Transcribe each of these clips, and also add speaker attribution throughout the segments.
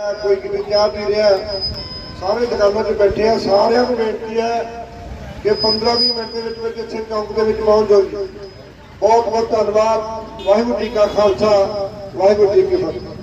Speaker 1: ਕੋਈ ਕਿਤੇ ਜਾ ਨਹੀਂ ਰਿਹਾ, ਸਾਰੇ ਦੁਕਾਨਾਂ 'ਚ ਬੈਠੇ ਆ, ਸਾਰਿਆਂ ਨੂੰ ਬੇਨਤੀ ਹੈ ਕਿ 15-20 ਮਿੰਟ ਦੇ ਵਿੱਚ ਵਿੱਚ ਇੱਥੇ ਚੌਂਕ ਦੇ ਵਿੱਚ ਪਹੁੰਚ ਜਾਓ ਬਹੁਤ ਬਹੁਤ ਧੰਨਵਾਦ, ਵਾਹਿਗੁਰੂ ਜੀ ਕਾ ਖਾਲਸਾ, ਵਾਹਿਗੁਰੂ ਜੀ ਕੀ ਫਤਿਹ।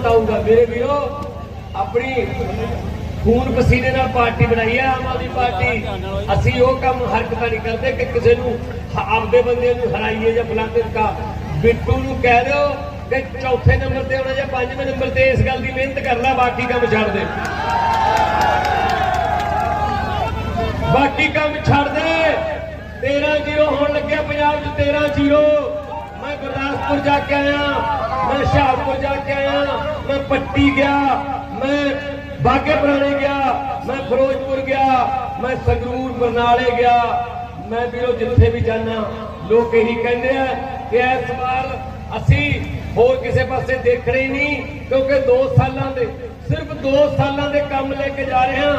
Speaker 2: ਜਿਤਾਊਗਾ ਮੇਰੇ ਵੀਰੋ, ਆਪਣੀ ਖੂਨ ਪਸੀਨੇ ਨਾਲ ਪਾਰਟੀ ਬਣਾਈ ਹੈ ਆਮ ਆਦਮੀ ਪਾਰਟੀ। ਅਸੀਂ ਉਹ ਕੰਮ ਹਰਕਤਾਂ ਨਹੀਂ ਕਰਦੇ ਕਿ ਕਿਸੇ ਨੂੰ ਆਪਦੇ ਬੰਦੇ ਨੂੰ ਹਰਾਈਏ ਜਾਂ ਫਲਾਣੇ ਕਾ ਬਿੱਟੂ ਨੂੰ ਕਹਿ ਦਿਓ ਕਿ ਚੌਥੇ ਨੰਬਰ ਤੇ ਹੋਣਾ ਜਾਂ ਪੰਜਵੇਂ ਨੰਬਰ ਤੇ ਇਸ ਗੱਲ ਦੀ ਮਿਹਨਤ ਕਰ ਲੈ, ਬਾਕੀ ਕੰਮ ਛੱਡ ਦੇ। ਬਾਕੀ ਕੰਮ ਛੱਡ ਦੇ। 13 ਜ਼ੀਰੋ ਹੋਣ ਲੱਗਿਆ, ਪੰਜਾਬ 'ਚ 13 ਜ਼ੀਰੋ। ਗੁਰਦਾਸਪੁਰ ਜਾ ਕੇ ਆਇਆ, ਮੈਂ ਹੁਸ਼ਿਆਰਪੁਰ ਜਾ ਕੇ ਆਇਆ, ਮੈਂ ਪੱਟੀ ਗਿਆ, ਮੈਂ ਬਾਗੇ ਪੁਰਾਣੇ ਗਿਆ, ਮੈਂ ਫਿਰੋਜ਼ਪੁਰ ਗਿਆ, ਮੈਂ ਸੰਗਰੂਰ ਬਰਨਾਲੇ ਗਿਆ। ਮੈਂ ਵੀਰੋ ਜਿੱਥੇ ਵੀ ਜਾਣਾ ਲੋਕ ਇਹੀ ਕਹਿੰਦੇ ਆ ਕਿ ਇਸ ਵਾਰ ਅਸੀਂ ਹੋਰ ਕਿਸੇ ਪਾਸੇ ਦੇਖਣਾ ਹੀ ਨਹੀਂ, ਕਿਉਂਕਿ 2 ਸਾਲਾਂ ਦੇ, ਸਿਰਫ 2 ਸਾਲਾਂ ਦੇ ਕੰਮ ਲੈ ਕੇ ਜਾ ਰਹੇ ਹਾਂ,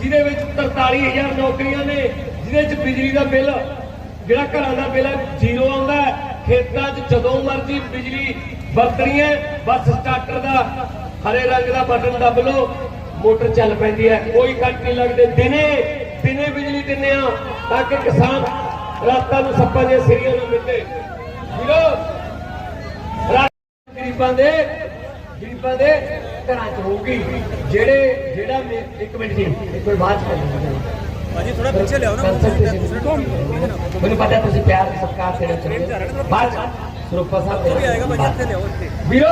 Speaker 2: ਜਿਹਦੇ ਵਿੱਚ 43000 ਨੌਕਰੀਆਂ ਨੇ, ਜਿਹਦੇ ਵਿੱਚ ਬਿਜਲੀ ਦਾ ਬਿੱਲ, ਜਿਹੜਾ ਘਰਾਂ ਦਾ ਬਿੱਲ ਹੈ, ਜ਼ੀਰੋ ਆਉਂਦਾ ਹੈ। ਖੇਤਾਂ 'ਚ ਜਦੋਂ ਮਰਜ਼ੀ ਬਿਜਲੀ ਵਰਤਣੀ ਹੈ, ਬਸ ਸਟਾਰਟਰ ਦਾ ਹਰੇ ਰੰਗ ਦਾ ਬਟਨ ਦਬ ਲਓ, ਮੋਟਰ ਚੱਲ ਪੈਂਦੀ ਹੈ। ਕੋਈ ਕੱਟ ਨਹੀਂ ਲੱਗਦੇ। ਦਿਨੇ ਦਿਨੇ ਬਿਜਲੀ ਦਿੰਦੇ ਆ ਤਾਂ ਕਿ ਕਿਸਾਨ ਰਾਤਾਂ ਨੂੰ ਸੱਪਾਂ ਦੀਆਂ ਸਿਰੀਆਂ ਨਾ ਮਿਲੇ ਵੀਰੋ ਗਰੀਬਾਂ ਦੇ ਗਰੀਬਾਂ ਦੇ ਘਰਾਂ 'ਚ ਹੋਊਗੀ। ਜਿਹੜੇ, ਜਿਹੜਾ ਇੱਕ ਮਿੰਟ ਜੀ, ਇੱਕ ਮਿੰਟ ਬਾਅਦ 'ਚ ਕਰਨਾ
Speaker 3: ਭਾਜੀ ਥੋੜਾ ਪਿੱਛੇ ਲਿਆਓ ਨਾ
Speaker 2: ਮੈਨੂੰ ਪਤਾ ਤੁਸੀਂ ਪਿਆਰ ਸਤਿਕਾਰ ਦੇਣਾ ਚਾਹੁੰਦੇ ਬਾਅਦ ਸਰੂਪਾ ਸਾਹਿਬ
Speaker 3: ਵੀ ਆਏਗਾ ਭਾਜੀ ਇੱਥੇ ਲਿਆਓ ਇੱਥੇ।
Speaker 2: ਵੀਰੋ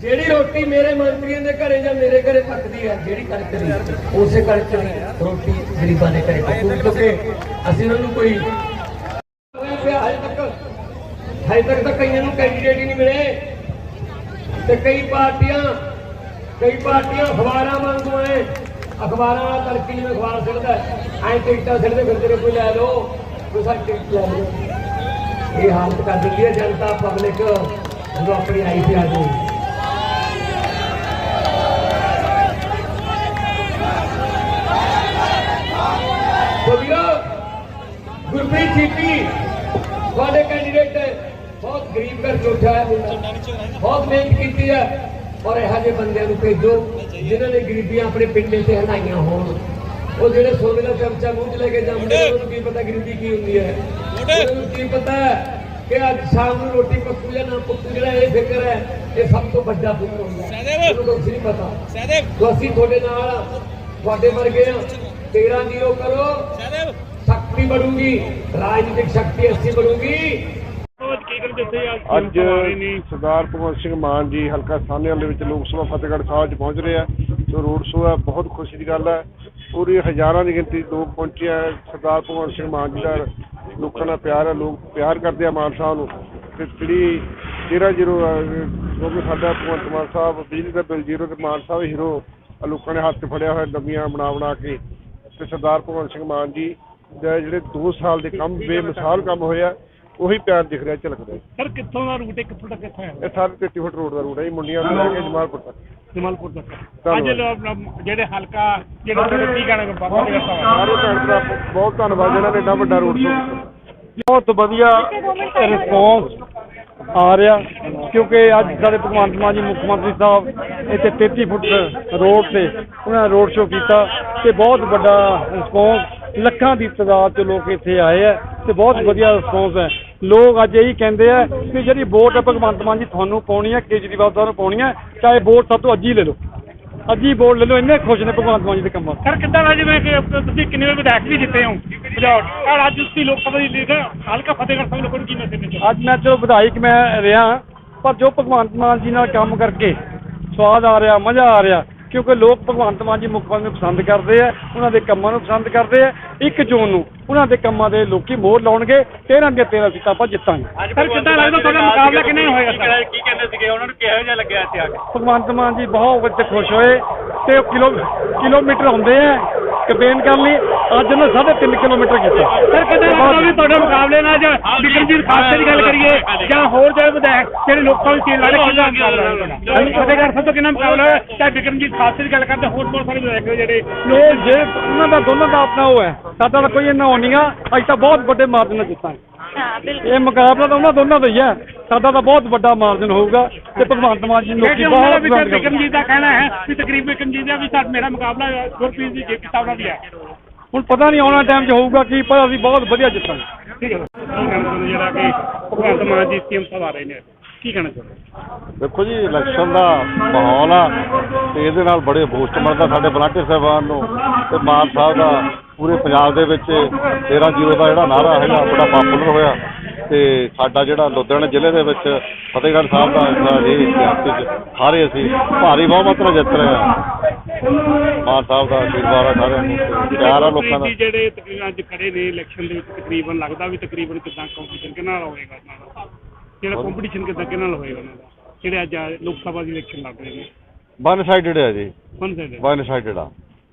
Speaker 2: ਜਿਹੜੀ ਰੋਟੀ ਮੇਰੇ ਮੰਤਰੀਆਂ ਦੇ ਘਰੇ ਜਾਂ ਮੇਰੇ ਘਰੇ ਪੱਕਦੀ ਹੈ ਜਿਹੜੀ ਕਣਕ ਉਸੇ ਕਣਕ ਰੋਟੀ ਗਰੀਬਾਂ ਦੇ ਘਰੇ ਪੱਕੂਗੀ ਕਿਉਂਕਿ ਅਸੀਂ ਉਹਨਾਂ ਨੂੰ ਕੋਈ ਹਜੇ ਤੱਕ ਹਜੇ ਤੱਕ ਤਾਂ ਕਈਆਂ ਨੂੰ ਕੈਂਡੀਡੇਟ ਹੀ ਨਹੀਂ ਮਿਲੇ। ਤੇ ਕਈ ਪਾਰਟੀਆਂ ਕਈ ਪਾਰਟੀਆਂ ਅਖਬਾਰਾਂ ਵਾਂਗੂ ਐ ਅਖਬਾਰਾਂ ਵਾਲਾ ਤੜਕੀ ਜਿਵੇਂ ਅਖਬਾਰ ਸਿੱਟਦਾ ਐਂ ਟਿਕਟਾਂ ਸਿੱਟਦੇ ਫਿਰਦੇ ਨੇ, ਕੋਈ ਲੈ ਲਓ। ਕੋਈ ਸਾਡੀ ਟਿਕਟ ਲੈ ਲਓ। ਇਹ ਹਾਲਤ ਕਰ ਦਿੰਦੀ ਹੈ ਜਨਤਾ ਪਬਲਿਕ, ਜਦੋਂ ਆਪਣੀ ਆਈ ਤੇ ਆ ਜਾਊ। ਤੋ ਵੀਰੋ, ਗੁਰਪ੍ਰੀਤ ਸੀਪੀ, ਤੁਹਾਡੇ ਕੈਂਡੀਡੇਟ ਬਹੁਤ ਗਰੀਬ ਘਰ ਤੋਂ ਉੱਠਿਆ ਹੈ ਮੁੰਡਾ। ਬਹੁਤ ਮਿਹਨਤ ਕੀਤੀ ਹੈ। ਔਰ ਇਹੋ ਜਿਹੇ ਬੰਦਿਆਂ ਨੂੰ ਭੇਜੋ। ਜਿਨ੍ਹਾਂ ਨੇ ਗਰੀਬੀਆਂ ਆਪਣੇ ਪਿੰਡੇ ਤੇ ਹਟਾਈਆਂ ਹੋਣ ਉਹ ਜਿਹੜੇ ਸੋਨੇ ਦਾ ਚਮਚਾ ਮੂੰਹ 'ਚ ਲੈ ਕੇ ਜਾਂਦੇ ਨੇ ਉਹਨਾਂ ਨੂੰ ਕੀ ਪਤਾ ਗਰੀਬੀ ਕੀ ਹੁੰਦੀ ਹੈ? ਉਹਨਾਂ ਨੂੰ ਕੀ ਪਤਾ ਕਿ ਅੱਜ ਸ਼ਾਮ ਨੂੰ ਰੋਟੀ ਪੱਕੂ ਜਾਂ ਨਾ ਪੱਕੂ ਜਿਹੜਾ ਇਹ ਫਿਕਰ ਹੈ ਇਹ ਸਭ ਤੋਂ ਵੱਡਾ ਫਿਕਰ ਹੁੰਦਾ
Speaker 3: ਸਹਿਦੇਵ।
Speaker 2: ਉਹਨੂੰ ਕੁਝ ਨਹੀਂ ਪਤਾ।
Speaker 3: ਸਹਿਦੇਵ!
Speaker 2: ਤੋ ਅਸੀਂ ਤੁਹਾਡੇ ਨਾਲ ਤੁਹਾਡੇ ਵਰਗੇ ਆ। 13 ਜ਼ੀਰੋ ਕਰੋ।
Speaker 3: ਸਹਿਦੇਵ!
Speaker 2: ਸ਼ਕਤੀ ਬਣੂਗੀ। ਰਾਜਨੀਤਿਕ ਸ਼ਕਤੀ ਅੱਛੀ ਬਣੂਗੀ।
Speaker 4: ਅੱਜ ਸਰਦਾਰ ਭਗਵੰਤ ਸਿੰਘ ਮਾਨ ਜੀ ਹਲਕਾ ਸਾਹਨੇਵਾਲ ਦੇ ਵਿੱਚ ਲੋਕ ਸਭਾ ਫਤਿਹਗੜ੍ਹ ਸਾਹਿਬ 'ਚ ਪਹੁੰਚ ਰਹੇ ਆ। ਜੋ ਰੋਡ ਸ਼ੋਅ ਹੈ ਬਹੁਤ ਖੁਸ਼ੀ ਦੀ ਗੱਲ ਹੈ। ਪੂਰੀ ਹਜ਼ਾਰਾਂ ਦੀ ਗਿਣਤੀ ਲੋਕ ਪਹੁੰਚੇ ਆ। ਸਰਦਾਰ ਭਗਵੰਤ ਸਿੰਘ ਮਾਨ ਜੀ ਦਾ ਲੋਕਾਂ ਦਾ ਪਿਆਰ ਹੈ ਲੋਕ ਪਿਆਰ ਕਰਦੇ ਆ ਮਾਨ ਸਾਹਿਬ ਨੂੰ। ਤੇ ਜਿਹੜੀ 13 ਜ਼ੀਰੋ ਕਿਉਂਕਿ ਸਾਡਾ ਭਗਵੰਤ ਮਾਨ ਸਾਹਿਬ ਬਿਜਲੀ ਦਾ ਬਿੱਲ ਜ਼ੀਰੋ ਤੇ ਮਾਨ ਸਾਹਿਬ ਹੀਰੋ ਲੋਕਾਂ ਨੇ ਹੱਥ ਫੜਿਆ ਹੋਇਆ ਡੱਬੀਆਂ ਬਣਾ ਬਣਾ ਕੇ। ਤੇ ਸਰਦਾਰ ਭਗਵੰਤ ਸਿੰਘ ਮਾਨ ਜੀ ਜਿਹੜੇ 2 ਸਾਲ ਦੇ ਕੰਮ ਬੇਮਿਸਾਲ ਕੰਮ ਹੋਇਆ। ਉਹੀ ਪਿਆਰ ਦਿਖ ਰਿਹਾ ਝਲਕਦਾ ਹੈ।
Speaker 5: ਸਰ ਕਿੱਥੋਂ ਦਾ ਰੂਟ ਹੈ? ਕਿੱਥੋਂ ਤੱਕ ਕਿੱਥੋਂ ਹੈ?
Speaker 4: ਇਹ ਸਾਰੇ 33 ਫੁੱਟ ਰੋਡ ਦਾ ਰੂਟ ਹੈ ਜੀ ਮੁੰਡੀਆਂ ਤੋਂ ਲੈ ਕੇ ਜਮਾਲਪੁਰ ਤੱਕ।
Speaker 5: ਜਮਾਲਪੁਰ ਤੱਕ। ਅੱਜ ਜਿਹੜੇ ਹਲਕਾ ਜਿਹੜਾ ਤੁਹਾਡੇ ਕੀ ਕਹਿਣਾ ਬਾਬਾ ਜੀ ਦਾ ਸਵਾਲ
Speaker 4: ਸਾਰੇ ਭੈਣ ਭਰਾ ਬਹੁਤ ਧੰਨਵਾਦ ਜਿਹਨਾਂ ਨੇ ਏਡਾ ਵੱਡਾ ਰੋਡ ਸ਼ੋਅ
Speaker 3: ਬਹੁਤ ਵਧੀਆ ਰਿਸਪੌਂਸ ਆ ਰਿਹਾ ਕਿਉਂਕਿ ਅੱਜ ਸਾਡੇ ਭਗਵੰਤ ਮਾਨ ਜੀ ਮੁੱਖ ਮੰਤਰੀ ਸਾਹਿਬ ਇੱਥੇ 33 ਫੁੱਟ ਰੋਡ ਤੇ ਉਹਨਾਂ ਨੇ ਰੋਡ ਸ਼ੋਅ ਕੀਤਾ ਤੇ ਬਹੁਤ ਵੱਡਾ ਰਿਸਪੌਂਸ ਲੱਖਾਂ ਦੀ ਤਾਦਾਦ 'ਚ ਲੋਕ ਇੱਥੇ ਆਏ ਆ ਤੇ ਬਹੁਤ ਵਧੀਆ ਰਿਸਪੌਂਸ ਹੈ। ਲੋਕ ਅੱਜ ਇਹੀ ਕਹਿੰਦੇ ਆ ਕਿ ਜਿਹੜੀ ਵੋਟ ਭਗਵੰਤ ਮਾਨ ਜੀ ਤੁਹਾਨੂੰ ਪਾਉਣੀ ਹੈ ਕੇਜਰੀਵਾਲ ਸਾਹਿਬ ਨੂੰ ਪਾਉਣੀ ਹੈ ਚਾਹੇ ਵੋਟ ਸਭ ਤੋਂ ਅੱਜ ਹੀ ਲੈ ਲਓ। ਅੱਜ ਹੀ ਵੋਟ ਲੈ ਲਓ ਇੰਨੇ ਖੁਸ਼ ਨੇ ਭਗਵੰਤ ਮਾਨ ਜੀ ਦੇ ਕੰਮਾਂ
Speaker 5: ਸਰ ਕਿੱਦਾਂ ਦਾ ਜਿਵੇਂ ਕਿ ਤੁਸੀਂ ਕਿੰਨੇ ਵਿਧਾਇਕ ਵੀ ਜਿੱਤੇ ਹੋ ਪੰਜਾਬ ਔਰ ਅੱਜ ਤੁਸੀਂ ਲੋਕ ਸਭਾ ਦੀ ਲੀਡ ਹਲਕਾ ਫਤਿਹਗੜ੍ਹ ਸਾਹਿਬ ਲੋਕਾਂ ਨੂੰ ਕੀ ਮੈਸੇਜ
Speaker 3: ਅੱਜ ਮੈਂ ਚਲੋ ਵਿਧਾਇਕ ਮੈਂ ਰਿਹਾ ਪਰ ਜੋ ਭਗਵੰਤ ਮਾਨ ਜੀ ਨਾਲ ਕੰਮ ਕਰਕੇ ਸਵਾਦ ਆ ਰਿਹਾ ਮਜ਼ਾ ਆ ਰਿਹਾ ਕਿਉਂਕਿ ਲੋਕ ਭਗਵੰਤ ਮਾਨ ਜੀ ਮੁੱਖ ਮੰਤਰੀ ਨੂੰ ਪਸੰਦ ਕਰਦੇ ਆ ਉਹਨਾਂ ਦੇ ਕੰਮਾਂ ਨੂੰ ਪਸੰਦ ਕਰਦੇ ਆ 1 ਜੂਨ ਨੂੰ ਉਹਨਾਂ ਦੇ ਕੰਮਾਂ ਦੇ ਲੋਕੀ ਮੋਹਰ ਲਾਉਣਗੇ 13 ਦੀਆਂ 13 ਸੀਟਾਂ ਆਪਾਂ ਜਿੱਤਾਂਗੇ।
Speaker 5: ਸਰ ਕਿੱਦਾਂ ਲੱਗਦਾ ਤੁਹਾਡਾ ਮੁਕਾਬਲਾ ਕਿੰਨੇ ਹੋਏਗਾ ਸਰ?
Speaker 6: ਕੀ ਕਹਿੰਦੇ ਸੀਗੇ? ਉਹਨਾਂ ਨੂੰ ਕਿਹੋ ਜਿਹਾ ਲੱਗਿਆ ਇੱਥੇ ਆ ਕੇ?
Speaker 3: ਭਗਵੰਤ ਮਾਨ ਜੀ ਬਹੁਤ ਖੁਸ਼ ਹੋਏ ਤੇ ਉਹ ਕਿਲੋ ਕਿਲੋਮੀਟਰ ਹੁੰਦੇ ਆ। ਕੈਂਪੇਨ ਕਰਨ ਲਈ। ਅੱਜ ਉਹਨਾਂ ਸਾਢੇ ਤਿੰਨ ਕਿਲੋਮੀਟਰ ਕੀਤਾ।
Speaker 5: ਸਰ ਕਿੱਦਾਂ ਲੱਗਦਾ ਵੀ ਤੁਹਾਡੇ ਮੁਕਾਬਲੇ ਨਾਲ ਜੇ ਬਿਕਰਮਜੀਤ ਖਾਲਸੇ ਦੀ ਗੱਲ ਕਰੀਏ ਜਾਂ। ਹੋਰ ਜਿਹੜੇ ਵਿਧਾਇਕ ਜਿਹੜੇ ਲੋਕਾਂ ਦੀ ਸੀਟ ਲੜੇ ਕਿੰਨਾ ਮੁਕਾਬਲਾ ਹੈ ਫਤਿਹਗੜ੍ਹ ਸਾਹਿਬ ਤੋਂ ਕਿੰਨਾ ਮੁਕਾਬਲਾ ਹੈ ਚਾਹੇ ਬਿਕਰਮਜੀਤ ਖਾਲਸੇ ਦੀ ਗੱਲ ਕਰਦੇ ਹੋਰ ਬਹੁਤ ਸਾਰੇ ਵਿਧਾਇਕ ਨੇ ਜਿਹੜੇ
Speaker 3: ਇਹ ਜੇ ਉਹਨਾਂ ਦਾ ਦੋਨਾਂ ਦਾ ਆਪਣਾ ਉਹ ਹੈ। ਸਾਡਾ ਤਾਂ ਕੋਈ ਇੰਨਾ ਉਹ ਨਹੀਂ ਆ। ਅੱਜ ਤਾਂ ਬਹੁਤ ਵੱਡੇ ਮਾਰਜਨ ਨਾਲ ਜਿੱਤਾਂਗੇ।
Speaker 7: ਹਾਂ ਬਿਲਕੁਲ।
Speaker 3: ਇਹ ਮੁਕਾਬਲਾ ਤਾਂ ਉਹਨਾਂ ਦੋਨਾਂ ਦਾ ਹੀ ਹੈ। ਸਾਡਾ ਤਾਂ ਬਹੁਤ ਵੱਡਾ ਮਾਰਜਨ ਹੋਊਗਾ ਤੇ ਭਗਵੰਤ ਮਾਨ ਜੀ ਨੂੰ ਲੋਕੀ
Speaker 5: ਕਿਉਂਕਿ ਉਹਨਾਂ
Speaker 3: ਬਹੁਤ
Speaker 5: ਵੀ
Speaker 3: ਪਸੰਦ ਕਰਦੇ
Speaker 5: ਬਿਕਰਮਜੀਤ ਦਾ ਕਹਿਣਾ ਹੈ ਵੀ ਤਕਰੀਬ ਬਿਕਰਮਜੀਤ ਦਾ ਵੀ ਸਾਡਾ ਮੇਰਾ ਮੁਕਾਬਲਾ ਗੁਰਪ੍ਰੀਤ ਦੀ ਜੇਪੀ ਸਾਹਿਬ ਨਾਲ ਵੀ ਹੈ।
Speaker 3: ਹੁਣ ਪਤਾ ਨਹੀਂ ਆਉਣਾ ਟਾਈਮ 'ਚ ਹੋਊਗਾ ਕੀ ਪਰ ਅਸੀਂ ਬਹੁਤ ਵਧੀਆ ਜਿੱਤਾਂਗੇ।
Speaker 5: ਠੀਕ ਹੈ। ਕੀ ਜਿਹੜਾ ਕਿ ਭਗਵੰਤ ਮਾਨ ਜੀ ਸਕੀਮ ਸਭ ਆ ਰਹੇ ਨੇ। ਕੀ ਕਹਿਣਾ ਚਾਹੁੰਦੇ
Speaker 8: ਦੇਖੋ ਜੀ ਇਲੈਕਸ਼ਨ ਦਾ ਮਾਹੌਲ ਆ ਤੇ ਇਹਦੇ ਨਾਲ ਬੜੇ ਬੂਸਟ ਮਿਲਦਾ ਸਾਡੇ ਵਲੰਟੀਅਰ ਸਾਹਿਬਾਨ ਨੂੰ ਤੇ ਮਾਨ ਸਾਹਿਬ ਦਾ। ਪੂਰੇ ਪੰਜਾਬ ਦੇ ਵਿੱਚ 13 ਜ਼ੀਰੋ ਦਾ ਜਿਹੜਾ ਨਾਰਾ ਹੈਗਾ ਬੜਾ ਪਾਪੂਲਰ ਹੋਇਆ ਤੇ ਸਾਡਾ ਜਿਹੜਾ ਲੁਧਿਆਣਾ ਜ਼ਿਲ੍ਹੇ ਦੇ ਵਿੱਚ ਫਤਿਹਗੜ੍ਹ ਸਾਹਿਬ ਦਾ ਜਿਹੜਾ ਇਹ ਇਤਿਹਾਸ ਚ ਸਾਰੇ ਅਸੀਂ ਭਾਰੀ ਬਹੁਮਤ ਨਾਲ ਜਿੱਤ ਰਹੇ ਹਾਂ। ਮਾਨ ਸਾਹਿਬ ਦਾ ਆਸ਼ੀਰਵਾਦ ਆ ਸਾਰਿਆਂ ਨੂੰ ਪਿਆਰ ਆ ਲੋਕਾਂ ਦਾ।
Speaker 5: ਜਿਹੜੇ ਤਕਰੀਬਨ ਅੱਜ ਖੜੇ ਨੇ ਇਲੈਕਸ਼ਨ ਦੇ ਵਿੱਚ ਤਕਰੀਬਨ ਲੱਗਦਾ ਵੀ ਤਕਰੀਬਨ ਕਿਦਾਂ ਕੰਪੀਟੀਸ਼ਨ ਕਿਹਨਾਂ ਨਾਲ ਹੋਏਗਾ ਜਿਹੜਾ ਕੰਪੀਟੀਸ਼ਨ ਕਿਦਾਂ ਕਿਹਨਾਂ ਨਾਲ ਹੋਏਗਾ ਜਿਹੜੇ ਅੱਜ ਲੋਕ ਸਭਾ ਦੀ ਇਲੈਕਸ਼ਨ ਲੜ ਰਹੇ ਨੇ।
Speaker 8: ਵਨ ਸਾਈਡਡ ਹੈ ਜੀ
Speaker 5: ਵਨ
Speaker 8: ਸਾਈਡਡ ਆ।